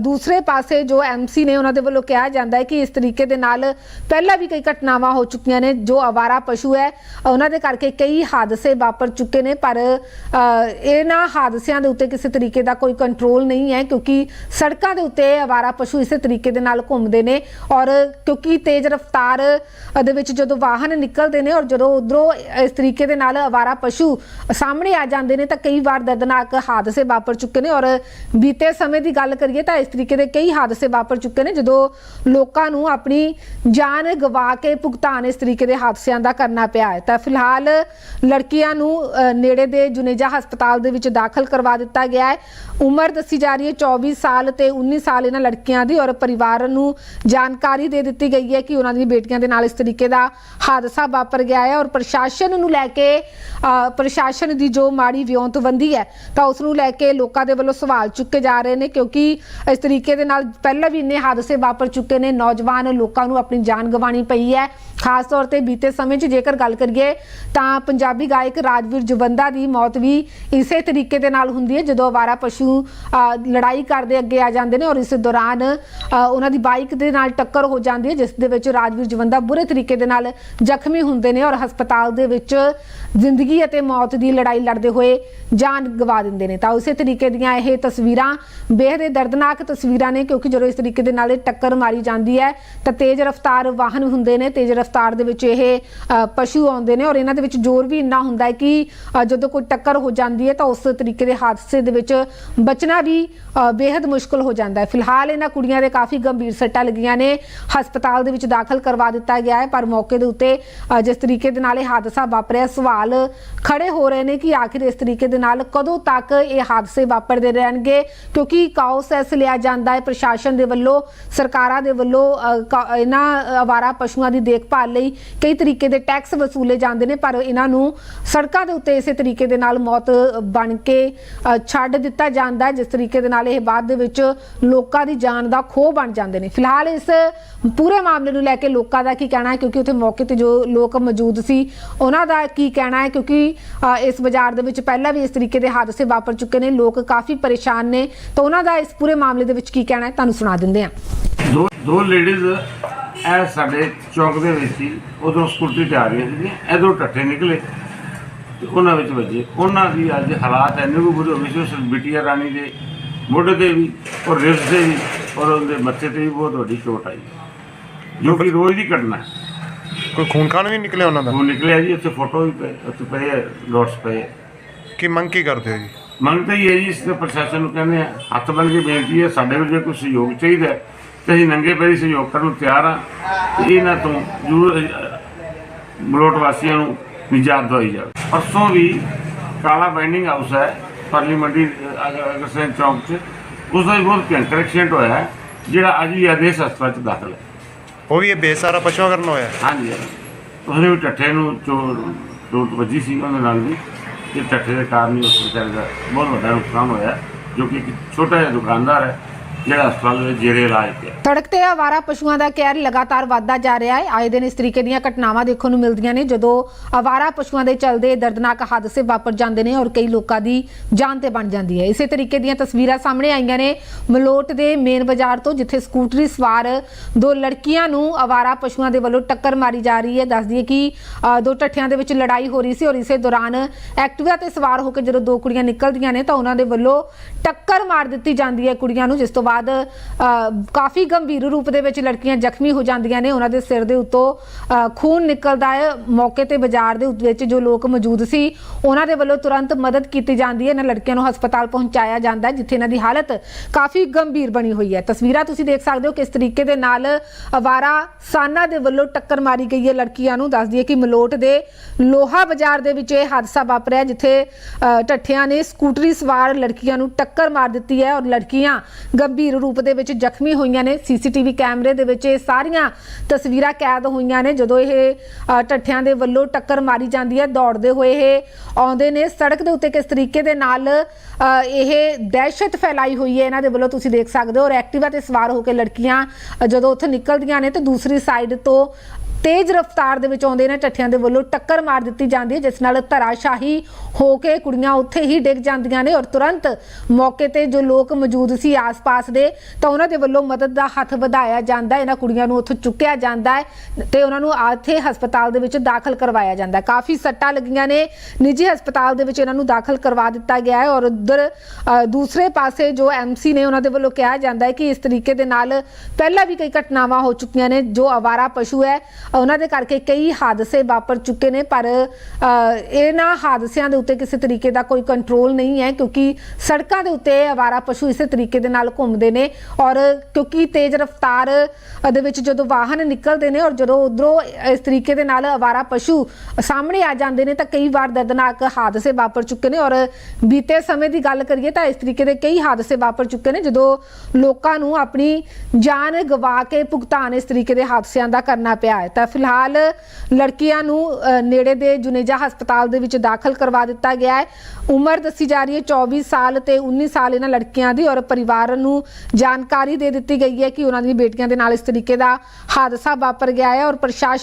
ਦੂਸਰੇ ਪਾਸੇ ਜੋ ਐਮਸੀ ਨੇ ਉਹਨਾਂ ਦੇ ਵੱਲੋਂ ਕਿਹਾ ਜਾਂਦਾ ਹੈ ਕਿ ਇਸ ਤਰੀਕੇ ਦੇ ਨਾਲ ਪਹਿਲਾਂ ਵੀ ਕਈ ਘਟਨਾਵਾਂ ਹੋ ਚੁੱਕੀਆਂ ਨੇ, ਜੋ ਆਵਾਰਾ ਪਸ਼ੂ ਹੈ ਉਹਨਾਂ ਦੇ ਕਰਕੇ ਕਈ ਹਾਦਸੇ ਵਾਪਰ ਚੁੱਕੇ ਨੇ, ਪਰ ਇਹਨਾਂ ਹਾਦਸਿਆਂ ਦੇ ਉੱਤੇ ਕਿਸੇ ਤਰੀਕੇ ਦਾ ਕੋਈ ਕੰਟਰੋਲ ਨਹੀਂ ਹੈ, ਕਿਉਂਕਿ ਸੜਕਾਂ ਦੇ ਉੱਤੇ ਆਵਾਰਾ ਪਸ਼ੂ ਇਸੇ ਤਰੀਕੇ ਦੇ ਨਾਲ ਘੁੰਮਦੇ ਨੇ ਔਰ ਕਿਉਂਕਿ ਤੇਜ਼ ਰਫ਼ਤਾਰ ਦੇ ਵਿੱਚ ਜਦੋਂ ਵਾਹਨ ਨਿਕਲਦੇ ਨੇ ਔਰ ਜਦੋਂ ਉਧਰੋਂ ਇਸ ਤਰੀਕੇ ਦੇ ਨਾਲ ਆਵਾਰਾ ਪਸ਼ੂ ਸਾਹਮਣੇ ਆ ਜਾਂਦੇ ਨੇ, ਤਾਂ ਕਈ ਵਾਰ ਦਰਦਨਾਕ ਹਾਦਸੇ ਵਾਪਰ ਚੁੱਕੇ ਨੇ ਔਰ ਬੀਤੇ ਸਮੇਂ ਦੀ ਗੱਲ ਕਰੀਏ ਤਾਂ ਇਸ ਤਰੀਕੇ ਦੇ ਕਈ ਹਾਦਸੇ ਵਾਪਰ ਚੁੱਕੇ ਨੇ, ਜਦੋਂ ਲੋਕਾਂ ਨੂੰ ਆਪਣੀ ਜਾਨ ਗਵਾ ਕੇ ਭੁਗਤਾਨ ਇਸ ਤਰੀਕੇ ਦੇ ਹਾਦਸਿਆਂ ਦਾ ਕਰਨਾ ਪਿਆ ਹੈ। ਤਾਂ ਫਿਲਹਾਲ ਲੜਕੀਆਂ ਨੂੰ ਨੇੜੇ ਦੇ ਜੁਨੇਜਾ ਹਸਪਤਾਲ ਦੇ ਵਿੱਚ ਦਾਖਲ ਕਰਵਾ ਦਿੱਤਾ ਗਿਆ ਹੈ। ਉਮਰ ਦੱਸੀ ਜਾ ਰਹੀ ਹੈ 24 ਸਾਲ ਤੇ 19 ਸਾਲ ਇਹਨਾਂ ਲੜਕੀਆਂ ਦੀ ਔਰ ਪਰਿਵਾਰ ਨੂੰ ਜਾਣਕਾਰੀ ਦੇ ਦਿੱਤੀ ਗਈ ਹੈ ਕਿ ਉਹਨਾਂ ਦੀਆਂ ਬੇਟੀਆਂ ਦੇ ਨਾਲ ਇਸ ਤਰੀਕੇ ਦਾ ਹਾਦਸਾ ਵਾਪਰ ਗਿਆ ਹੈ ਔਰ ਪ੍ਰਸ਼ਾਸਨ ਨੂੰ ਲੈ ਕੇ ਅ, ਪ੍ਰਸ਼ਾਸਨ ਦੀ ਜੋ ਮਾੜੀ ਵਿਉਂਤਬੰਦੀ ਹੈ ਤਾਂ ਉਸ ਨੂੰ ਲੈ ਕੇ ਲੋਕਾਂ ਦੇ ਵੱਲੋਂ ਸਵਾਲ ਚੁੱਕੇ ਜਾ ਰਹੇ ਨੇ ਕਿਉਂਕਿ ਇਸ ਤਰੀਕੇ ਦੇ ਨਾਲ ਪਹਿਲਾਂ ਵੀ ਇੰਨੇ ਹਾਦਸੇ ਵਾਪਰ ਚੁੱਕੇ ਨੇ। ਨੌਜਵਾਨ ਲੋਕਾਂ ਨੂੰ ਆਪਣੀ ਜਾਨ ਗਵਾਣੀ ਪਈ ਹੈ। ਖਾਸ ਤੌਰ ਤੇ ਬੀਤੇ ਸਮੇਂ 'ਚ ਜੇਕਰ ਗੱਲ ਕਰੀਏ ਤਾਂ ਪੰਜਾਬੀ ਗਾਇਕ ਰਾਜਵੀਰ ਜਵੰਦਾ ਦੀ ਮੌਤ ਵੀ ਇਸੇ ਤਰੀਕੇ ਦੇ ਨਾਲ ਹੁੰਦੀ ਹੈ ਜਦੋਂ ਆਵਾਰਾ ਪਸ਼ੂ ਅ, ਲੜਾਈ ਕਰਦੇ ਅੱਗੇ ਆ ਜਾਂਦੇ ਨੇ ਔਰ ਇਸ ਦੌਰਾਨ ਉਹਨਾਂ ਦੀ ਬਾਈਕ ਦੇ ਨਾਲ ਟੱਕਰ ਹੋ ਜਾਂਦੀ ਹੈ ਜਿਸ ਦੇ ਵਿੱਚ ਰਾਜਵੀਰ ਜਵੰਦਾ ਬੁਰੇ ਤਰੀਕੇ ਦੇ ਨਾਲ ਜ਼ਖਮੀ ਹੁੰਦੇ ਨੇ ਔਰ ਹਸਪਤਾਲ ਦੇ ਵਿੱਚ ਜ਼ਿੰਦਗੀ ਅਤੇ ਮੌਤ ਦੀ ਲੜਾਈ ਲੜਦੇ ਹੋਏ ਜਾਨ ਗਵਾ ਦਿੰਦੇ ਨੇ। ਤਾਂ ਉਸੇ ਤਰੀਕੇ ਦੀਆਂ ਇਹ ਤਸਵੀਰਾਂ ਬੇਹੱਦ ਦਰਦਨਾਕ ਤਸਵੀਰਾਂ ਨੇ ਕਿਉਂਕਿ ਜਦੋਂ ਇਸ ਤਰੀਕੇ ਦੇ ਨਾਲ ਇਹ ਟੱਕਰ ਮਾਰੀ ਜਾਂਦੀ ਹੈ ਤਾਂ ਤੇਜ਼ ਰਫ਼ਤਾਰ ਵਾਹਨ ਹੁੰਦੇ ਨੇ ਤੇਜ਼ ਰਫ਼ਤਾਰ ਦੇ ਵਿੱਚ ਇਹ ਪਸ਼ੂ ਆਉਂਦੇ ਨੇ ਔਰ ਇਹਨਾਂ ਦੇ ਵਿੱਚ ਜ਼ੋਰ ਵੀ ਇੰਨਾ ਹੁੰਦਾ ਹੈ ਕਿ ਜਦੋਂ ਕੋਈ ਟੱਕਰ ਹੋ ਜਾਂਦੀ ਹੈ ਤਾਂ ਉਸ ਤਰੀਕੇ ਦੇ ਹਾਦਸੇ ਦੇ ਵਿੱਚ ਬਚਣਾ ਵੀ ਅ, ਬੇहद ਮੁਸ਼ਕਲ ਹੋ ਜਾਂਦਾ ਹੈ। ਫਿਲਹਾਲ ਇਹਨਾਂ ਕੁੜੀਆਂ ਦੇ ਕਾਫੀ ਗੰਭੀਰ ਸੱਟਾਂ ਲੱਗੀਆਂ ਨੇ। ਹਸਪਤਾਲ ਦੇ ਵਿੱਚ ਦਾਖਲ ਕਰਵਾ ਦਿੱਤਾ ਗਿਆ ਹੈ ਪਰ ਮੌਕੇ ਦੇ ਉੱਤੇ ਜਿਸ ਤਰੀਕੇ ਦੇ ਨਾਲ ਇਹ ਹਾਦਸਾ ਵਾਪਰਿਆ ਸਵਾਲ ਖੜੇ ਹੋ ਰਹੇ ਨੇ ਕਿ ਆਖਿਰ ਇਸ ਤਰੀਕੇ ਦੇ ਨਾਲ ਕਦੋਂ ਤੱਕ ਇਹ ਹਾਦਸੇ ਵਾਪਰਦੇ ਰਹਿਣਗੇ? ਕਿਉਂਕਿ ਕਾਉਸ ਐਸ ਲਿਆ ਜਾਂਦਾ ਹੈ ਪ੍ਰਸ਼ਾਸਨ ਦੇ ਵੱਲੋਂ ਸਰਕਾਰਾਂ ਦੇ ਵੱਲੋਂ ਅ, ਇਹਨਾਂ ਆਵਾਰਾ ਪਸ਼ੂਆਂ ਦੀ ਦੇਖਭਾਲ ਲਈ ਕਈ ਤਰੀਕੇ ਦੇ ਟੈਕਸ ਵਸੂਲੇ ਜਾਂਦੇ ਨੇ, ਪਰ ਇਹਨਾਂ ਨੂੰ ਸੜਕਾਂ ਦੇ ਉੱਤੇ ਇਸੇ ਤਰੀਕੇ ਦੇ ਨਾਲ ਮੌਤ ਬਣ ਕੇ ਛੱਡ ਦਿੱਤਾ ਜਾਂਦਾ ਜਿਸ ਤਰੀਕੇ ਦੇ ਨਾਲ ਇਹ ਬਾਅਦ ਦੇ ਵਿੱਚ ਲੋਕਾਂ ਦੀ ਜਾਨ ਦਾ ਖੋਹ ਬਣ ਜਾਂਦੇ ਨੇ। ਫਿਲਹਾਲ ਇਸ ਪੂਰੇ ਮਾਮਲੇ ਨੂੰ ਲੈ ਕੇ ਲੋਕਾਂ ਦਾ ਕੀ ਕਹਿਣਾ ਹੈ, ਕਿਉਂਕਿ ਉੱਥੇ ਮੌਕੇ ਤੇ ਜੋ ਲੋਕ ਮੌਜੂਦ ਸੀ, ਉਹਨਾਂ ਦਾ ਕੀ ਕਹਿਣਾ ਹੈ, ਕਿਉਂਕਿ ਇਸ ਬਾਜ਼ਾਰ ਦੇ ਵਿੱਚ ਪਹਿਲਾਂ ਵੀ ਇਸ ਤਰੀਕੇ ਦੇ ਹਾਦਸੇ ਵਾਪਰ ਚੁੱਕੇ ਨੇ, ਲੋਕ ਕਾਫੀ ਪਰੇਸ਼ਾਨ ਨੇ। ਤਾਂ ਉਹਨਾਂ ਦਾ ਇਸ ਪੂਰੇ ਮਾਮਲੇ ਦੇ ਵਿੱਚ ਕੀ ਕਹਿਣਾ ਹੈ, ਤੁਹਾਨੂੰ ਸੁਣਾ ਦਿੰਦੇ ਹਾਂ। ਦੋ ਦੋ ਲੇਡੀਜ਼ ਇਹ ਸਾਡੇ ਚੌਕ ਦੇ ਵਿੱਚ ਹੀ ਉਧਰੋਂ ਸਕੂਟਰੀ ਤੇ ਆ ਰਹੀਆਂ ਸੀਗੀਆਂ ਇਧਰੋਂ ਟੱਟੇ ਨਿਕਲੇ ਤੇ ਉਹਨਾਂ ਵਿੱਚ ਵੱਜੇ। ਉਹਨਾਂ ਦੀ ਅੱਜ ਹਾਲਾਤ ਇੰਨੇ ਕੁ ਬੁਰੇ ਹੋ ਗਏ ਸੀ ਬਿਟੀਆ ਰਾਣੀ ਦੇ ਮੋਢੇ ਤੇ ਵੀ ਔਰ ਰਿਸ ਤੇ ਵੀ ਔਰ ਉਹਦੇ ਮੱਥੇ ਤੇ ਵੀ ਬਹੁਤ ਵੱਡੀ ਚੋਟ ਆਈ। ਜੋ ਕਿ ਰੋਜ਼ ਦੀ ਘਟਨਾ ਹੈ। ਕੋਈ ਖੂਨ ਖਾਨ ਵੀ ਨਿਕਲਿਆ ਉਹਨਾਂ ਦਾ? ਉਹ ਨਿਕਲਿਆ ਜੀ ਉੱਥੇ ਫੋਟੋ ਵੀ ਪਏ ਉੱਥੇ ਪਏ ਡਾਟਸ ਪਏ। ਕੀ ਮੰਗ ਕੀ ਕਰਦੇ ਹੋ ਜੀ? ਮੰਗ ਤਾਂ ਇਹ ਹੈ ਜੀ ਇਸ ਤੇ ਪ੍ਰਸ਼ਾਸਨ ਨੂੰ ਕਹਿੰਦੇ ਆ ਹੱਥ ਬੰਨ ਕੇ ਬੇਨਤੀ ਹੈ ਸਾਡੇ ਵਿੱਚ ਜੇ ਕੋਈ ਸਹਿਯੋਗ ਚਾਹੀਦਾ ਹੈ, ਤੇ ਅਸੀਂ ਨੰਗੇ ਪੈਰੀ ਸਹਿਯੋਗ ਕਰਨ ਨੂੰ ਤਿਆਰ ਹਾਂ ਤੇ ਇਹਨਾਂ ਤੋਂ ਜ਼ਰੂਰ ਮਲੋਟ ਵਾਸੀਆਂ ਨੂੰ ਨਿਜਾਤ ਦਵਾਈ ਜਾਵੇ। ਪਰਸੋਂ ਵੀ ਕਾਲਾ ਬਾਈਂਡਿੰਗ ਹਾਊਸ ਹੈ ਅਹ, ਅਗਰ ਅਗਰਸੈਨ ਚੌਂਕ 'ਚ। ਉਸ ਦਾ ਵੀ ਬਹੁਤ ਭਿਅੰਕਰ ਐਕਸੀਡੈਂਟ ਹੋਇਆ ਹੈ ਜਿਹੜਾ ਅੱਜ ਵੀ ਆਦੇਸ਼ ਹਸਪਤਾਲ 'ਚ ਦਾਖਲ ਹੈ। ਉਹ ਵੀ ਇਹ ਬੇਸਾਰਾ ਪਸ਼ੂਆਂ ਕਰਨ ਹੋਇਆ ਹਾਂਜੀ। ਉਹਨੇ ਵੀ ਟੱਠੇ ਨੂੰ ਚੋਟ ਵੱਜੀ ਸੀ ਉਹਦੇ ਨਾਲ ਵੀ। ਇਹ ਟੱਠੇ ਦੇ ਕਾਰਨ ਹੀ ਉਸ ਵਿਚਾਰੇ ਦਾ ਬਹੁਤ ਵੱਡਾ ਨੁਕਸਾਨ ਹੋਇਆ ਜੋ ਕਿ ਇੱਕ ਛੋਟਾ ਜਿਹਾ ਦੁਕਾਨਦਾਰ ਹੈ। ਜਿਹੜਾ ਹਸਪਤਾਲ ਵਿੱਚ ਜੇਰੇ ਇਲਾਜ ਤੇ ਸੜਕ ਤੇ ਆਵਾਰਾ ਪਸ਼ੂਆਂ ਦਾ ਕਹਿਰ ਲਗਾਤਾਰ ਵੱਧਦਾ ਜਾ ਰਿਹਾ ਹੈ। ਆਏ ਦਿਨ ਇਸ ਤਰੀਕੇ ਦੀਆਂ ਘਟਨਾਵਾਂ ਦੇਖਣ ਨੂੰ ਮਿਲਦੀਆਂ ਨੇ ਜਦੋਂ ਆਵਾਰਾ ਪਸ਼ੂਆਂ ਦੇ ਚਲਦੇ ਦਰਦਨਾਕ ਹਾਦਸੇ ਵਾਪਰ ਜਾਂਦੇ ਨੇ ਔਰ ਕਈ ਲੋਕਾਂ ਦੀ ਜਾਨ ਤੇ ਬਣ ਜਾਂਦੀ ਹੈ। ਇਸੇ ਤਰੀਕੇ ਦੀਆਂ ਤਸਵੀਰਾਂ ਸਾਹਮਣੇ ਆਈਆਂ ਨੇ ਮਲੋਟ ਦੇ ਮੇਨ ਬਾਜ਼ਾਰ ਤੋਂ ਜਿੱਥੇ ਸਕੂਟਰੀ ਸਵਾਰ ਦੋ ਲੜਕੀਆਂ ਨੂੰ ਆਵਾਰਾ ਪਸ਼ੂਆਂ ਦੇ ਵੱਲੋਂ ਟੱਕਰ ਮਾਰੀ ਜਾ ਰਹੀ ਹੈ। ਦੱਸਦੀ ਹੈ ਕਿ ਅ, ਦੋ ਟੱਠਿਆਂ ਦੇ ਵਿੱਚ ਲੜਾਈ ਹੋ ਰਹੀ ਸੀ ਔਰ ਇਸੇ ਦੌਰਾਨ ਐਕਟਿਵਾ ਤੇ ਸਵਾਰ ਹੋ ਕੇ ਜਦੋਂ ਦੋ ਕੁੜੀਆਂ ਨਿਕਲਦੀਆਂ ਨੇ ਤਾਂ ਉਹਨਾਂ ਦੇ ਵੱਲੋਂ ਟੱਕਰ ਮਾਰ ਦਿੱਤੀ ਜਾਂਦੀ ਹੈ ਕੁੜੀਆਂ ਨੂੰ ਜਿਸ ਤੋਂ ਬਾਅਦ ਅ, ਕਾਫੀ ਗੰਭੀਰ ਰੂਪ ਦੇ ਵਿੱਚ ਲੜਕੀਆਂ ਜ਼ਖਮੀ ਹੋ ਜਾਂਦੀਆਂ ਨੇ। ਉਹਨਾਂ ਦੇ ਸਿਰ ਦੇ ਉੱਤੋਂ ਖੂਨ ਨਿਕਲਦਾ ਹੈ। ਮੌਕੇ ਤੇ ਬਾਜ਼ਾਰ ਦੇ ਵਿੱਚ ਜੋ ਲੋਕ ਮੌਜੂਦ ਸੀ ਉਹਨਾਂ ਦੇ ਵੱਲੋਂ ਤੁਰੰਤ ਮਦਦ ਕੀਤੀ ਜਾਂਦੀ ਹੈ। ਇਹਨਾਂ ਲੜਕੀਆਂ ਨੂੰ ਹਸਪਤਾਲ ਪਹੁੰਚਾਇਆ ਜਾਂਦਾ ਹੈ ਜਿੱਥੇ ਇਹਨਾਂ ਦੀ ਹਾਲਤ ਕਾਫੀ ਗੰਭੀਰ ਬਣੀ ਹੋਈ ਹੈ। ਤਸਵੀਰਾਂ ਤੁਸੀਂ ਦੇਖ ਸਕਦੇ ਹੋ ਕਿਸ ਤਰੀਕੇ ਦੇ ਨਾਲ ਅਵਾਰਾ ਸਾਨਾ ਦੇ ਵੱਲੋਂ ਟੱਕਰ ਮਾਰੀ ਗਈ ਹੈ ਲੜਕੀਆਂ ਨੂੰ। ਦੱਸਦੀ ਹੈ ਕਿ ਮਲੋਟ ਦੇ ਲੋਹਾ ਬਾਜ਼ਾਰ ਦੇ ਵਿੱਚ ਇਹ ਹਾਦਸਾ ਵਾਪਰਿਆ ਜਿੱਥੇ ਅ, ਢੱਠਿਆਂ ਨੇ ਸਕੂਟਰੀ ਸਵਾਰ ਲੜਕੀਆਂ ਨੂੰ ਟੱਕਰ ਮਾਰ ਦਿੱਤੀ ਹੈ ਔਰ ਲੜਕੀਆਂ ਗੰਭੀਰ ਰੂਪ ਦੇ ਵਿੱਚ ਜ਼ਖਮੀ ਹੋਈਆਂ ਨੇ। ਸੀਸੀਟੀਵੀ ਕੈਮਰੇ ਦੇ ਵਿੱਚ ਇਹ ਸਾਰੀਆਂ ਤਸਵੀਰਾਂ ਕੈਦ ਹੋਈਆਂ ਨੇ ਜਦੋਂ ਇਹ ਅ, ਦੇ ਵੱਲੋਂ ਟੱਕਰ ਮਾਰੀ ਜਾਂਦੀ ਹੈ ਦੌੜਦੇ ਹੋਏ ਇਹ ਆਉਂਦੇ ਨੇ। ਸੜਕ ਦੇ ਉੱਤੇ ਕਿਸ ਤਰੀਕੇ ਦੇ ਨਾਲ ਅ, ਇਹ ਦਹਿਸ਼ਤ ਫੈਲਾਈ ਹੋਈ ਹੈ ਇਹਨਾਂ ਦੇ ਵੱਲੋਂ ਤੁਸੀਂ ਦੇਖ ਸਕਦੇ ਹੋ। ਔਰ ਐਕਟਿਵਾ ਤੇ ਸਵਾਰ ਹੋ ਕੇ ਲੜਕੀਆਂ ਜਦੋਂ ਉੱਥੇ ਨਿਕਲਦੀਆਂ ਨੇ ਤੇ ਦੂਸਰੀ ਸਾਈਡ ਤੋਂ ਤੇਜ਼ ਰਫ਼ਤਾਰ ਦੇ ਵਿੱਚ ਆਉਂਦੇ ਨੇ ਟੱਠਿਆਂ ਦੇ ਵੱਲੋਂ ਟੱਕਰ ਮਾਰ ਦਿੱਤੀ ਜਾਂਦੀ ਹੈ, ਜਿਸ ਨਾਲ ਧਰਾਸ਼ਾਹੀ ਹੋ ਕੇ ਕੁੜੀਆਂ ਉੱਥੇ ਹੀ ਡਿੱਗ ਜਾਂਦੀਆਂ ਨੇ ਔਰ ਤੁਰੰਤ ਮੌਕੇ ਤੇ ਜੋ ਲੋਕ ਮੌਜੂਦ ਸੀ ਆਸ-ਪਾਸ ਦੇ, ਤਾਂ ਉਹਨਾਂ ਦੇ ਵੱਲੋਂ ਮਦਦ ਦਾ ਹੱਥ ਵਧਾਇਆ ਜਾਂਦਾ ਹੈ। ਇਹਨਾਂ ਕੁੜੀਆਂ ਨੂੰ ਉੱਥੋਂ ਚੁੱਕਿਆ ਜਾਂਦਾ ਹੈ ਤੇ ਉਹਨਾਂ ਨੂੰ ਆਥੇ ਹਸਪਤਾਲ ਦੇ ਵਿੱਚ ਦਾਖਲ ਕਰਵਾਇਆ ਜਾਂਦਾ ਹੈ। ਕਾਫੀ ਸੱਟਾਂ ਲੱਗੀਆਂ ਨੇ। ਨਿੱਜੀ ਹਸਪਤਾਲ ਦੇ ਵਿੱਚ ਇਹਨਾਂ ਨੂੰ ਦਾਖਲ ਕਰਵਾ ਦਿੱਤਾ ਗਿਆ ਹੈ ਔਰ ਉਧਰ ਦੂਸਰੇ ਪਾਸੇ ਜੋ ਐਮਸੀ ਨੇ ਉਹਨਾਂ ਦੇ ਵੱਲੋਂ ਕਿਹਾ ਜਾਂਦਾ ਹੈ ਕਿ ਇਸ ਤਰੀਕੇ ਦੇ ਨਾਲ ਪਹਿਲਾਂ ਵੀ ਕਈ ਘਟਨਾਵਾਂ ਹੋ ਚੁੱਕੀਆਂ ਨੇ, ਜੋ ਆਵਾਰਾ ਪਸ਼ੂ ਹੈ ਉਹਨਾਂ ਦੇ ਕਰਕੇ ਕਈ ਹਾਦਸੇ ਵਾਪਰ ਚੁੱਕੇ ਨੇ, ਪਰ ਇਹਨਾਂ ਹਾਦਸਿਆਂ ਦੇ ਉੱਤੇ ਕਿਸੇ ਤਰੀਕੇ ਦਾ ਕੋਈ ਕੰਟਰੋਲ ਨਹੀਂ ਹੈ, ਕਿਉਂਕਿ ਸੜਕਾਂ ਦੇ ਉੱਤੇ ਆਵਾਰਾ ਪਸ਼ੂ ਇਸੇ ਤਰੀਕੇ ਦੇ ਨਾਲ ਘੁੰਮਦੇ ਨੇ ਔਰ ਕਿਉਂਕਿ ਤੇਜ਼ ਰਫ਼ਤਾਰ ਦੇ ਵਿੱਚ ਜਦੋਂ ਵਾਹਨ ਨਿਕਲਦੇ ਨੇ ਔਰ ਜਦੋਂ ਉਧਰੋਂ ਇਸ ਤਰੀਕੇ ਦੇ ਨਾਲ ਆਵਾਰਾ ਪਸ਼ੂ ਸਾਹਮਣੇ ਆ ਜਾਂਦੇ ਨੇ, ਤਾਂ ਕਈ ਵਾਰ ਦਰਦਨਾਕ ਹਾਦਸੇ ਵਾਪਰ ਚੁੱਕੇ ਨੇ ਔਰ ਬੀਤੇ ਸਮੇਂ ਦੀ ਗੱਲ ਕਰੀਏ ਤਾਂ ਇਸ ਤਰੀਕੇ ਦੇ ਕਈ ਹਾਦਸੇ ਵਾਪਰ ਚੁੱਕੇ ਨੇ, ਜਦੋਂ ਲੋਕਾਂ ਨੂੰ ਆਪਣੀ ਜਾਨ ਗਵਾ ਕੇ ਭੁਗਤਾਨ ਇਸ ਤਰੀਕੇ ਦੇ ਹਾਦਸਿਆਂ ਦਾ ਕਰਨਾ ਪਿਆ ਹੈ। ਤਾਂ ਫਿਲਹਾਲ ਲੜਕੀਆਂ ਨੂੰ ਨੇੜੇ ਦੇ ਜੁਨੇਜਾ ਹਸਪਤਾਲ ਦੇ ਵਿੱਚ ਦਾਖਲ ਕਰਵਾ ਦਿੱਤਾ ਗਿਆ ਹੈ। ਉਮਰ ਦੱਸੀ ਜਾ ਰਹੀ ਹੈ 24 ਸਾਲ ਤੇ 19 ਸਾਲ ਇਹਨਾਂ ਲੜਕੀਆਂ ਦੀ ਔਰ ਪਰਿਵਾਰ ਨੂੰ ਜਾਣਕਾਰੀ ਦੇ ਦਿੱਤੀ ਗਈ ਹੈ ਕਿ ਉਹਨਾਂ ਦੀਆਂ ਬੇਟੀਆਂ ਦੇ ਨਾਲ ਇਸ ਤਰੀਕੇ ਦਾ ਹਾਦਸਾ ਵਾਪਰ ਗਿਆ ਹੈ ਔਰ ਪ੍ਰਸ਼ਾਸਨ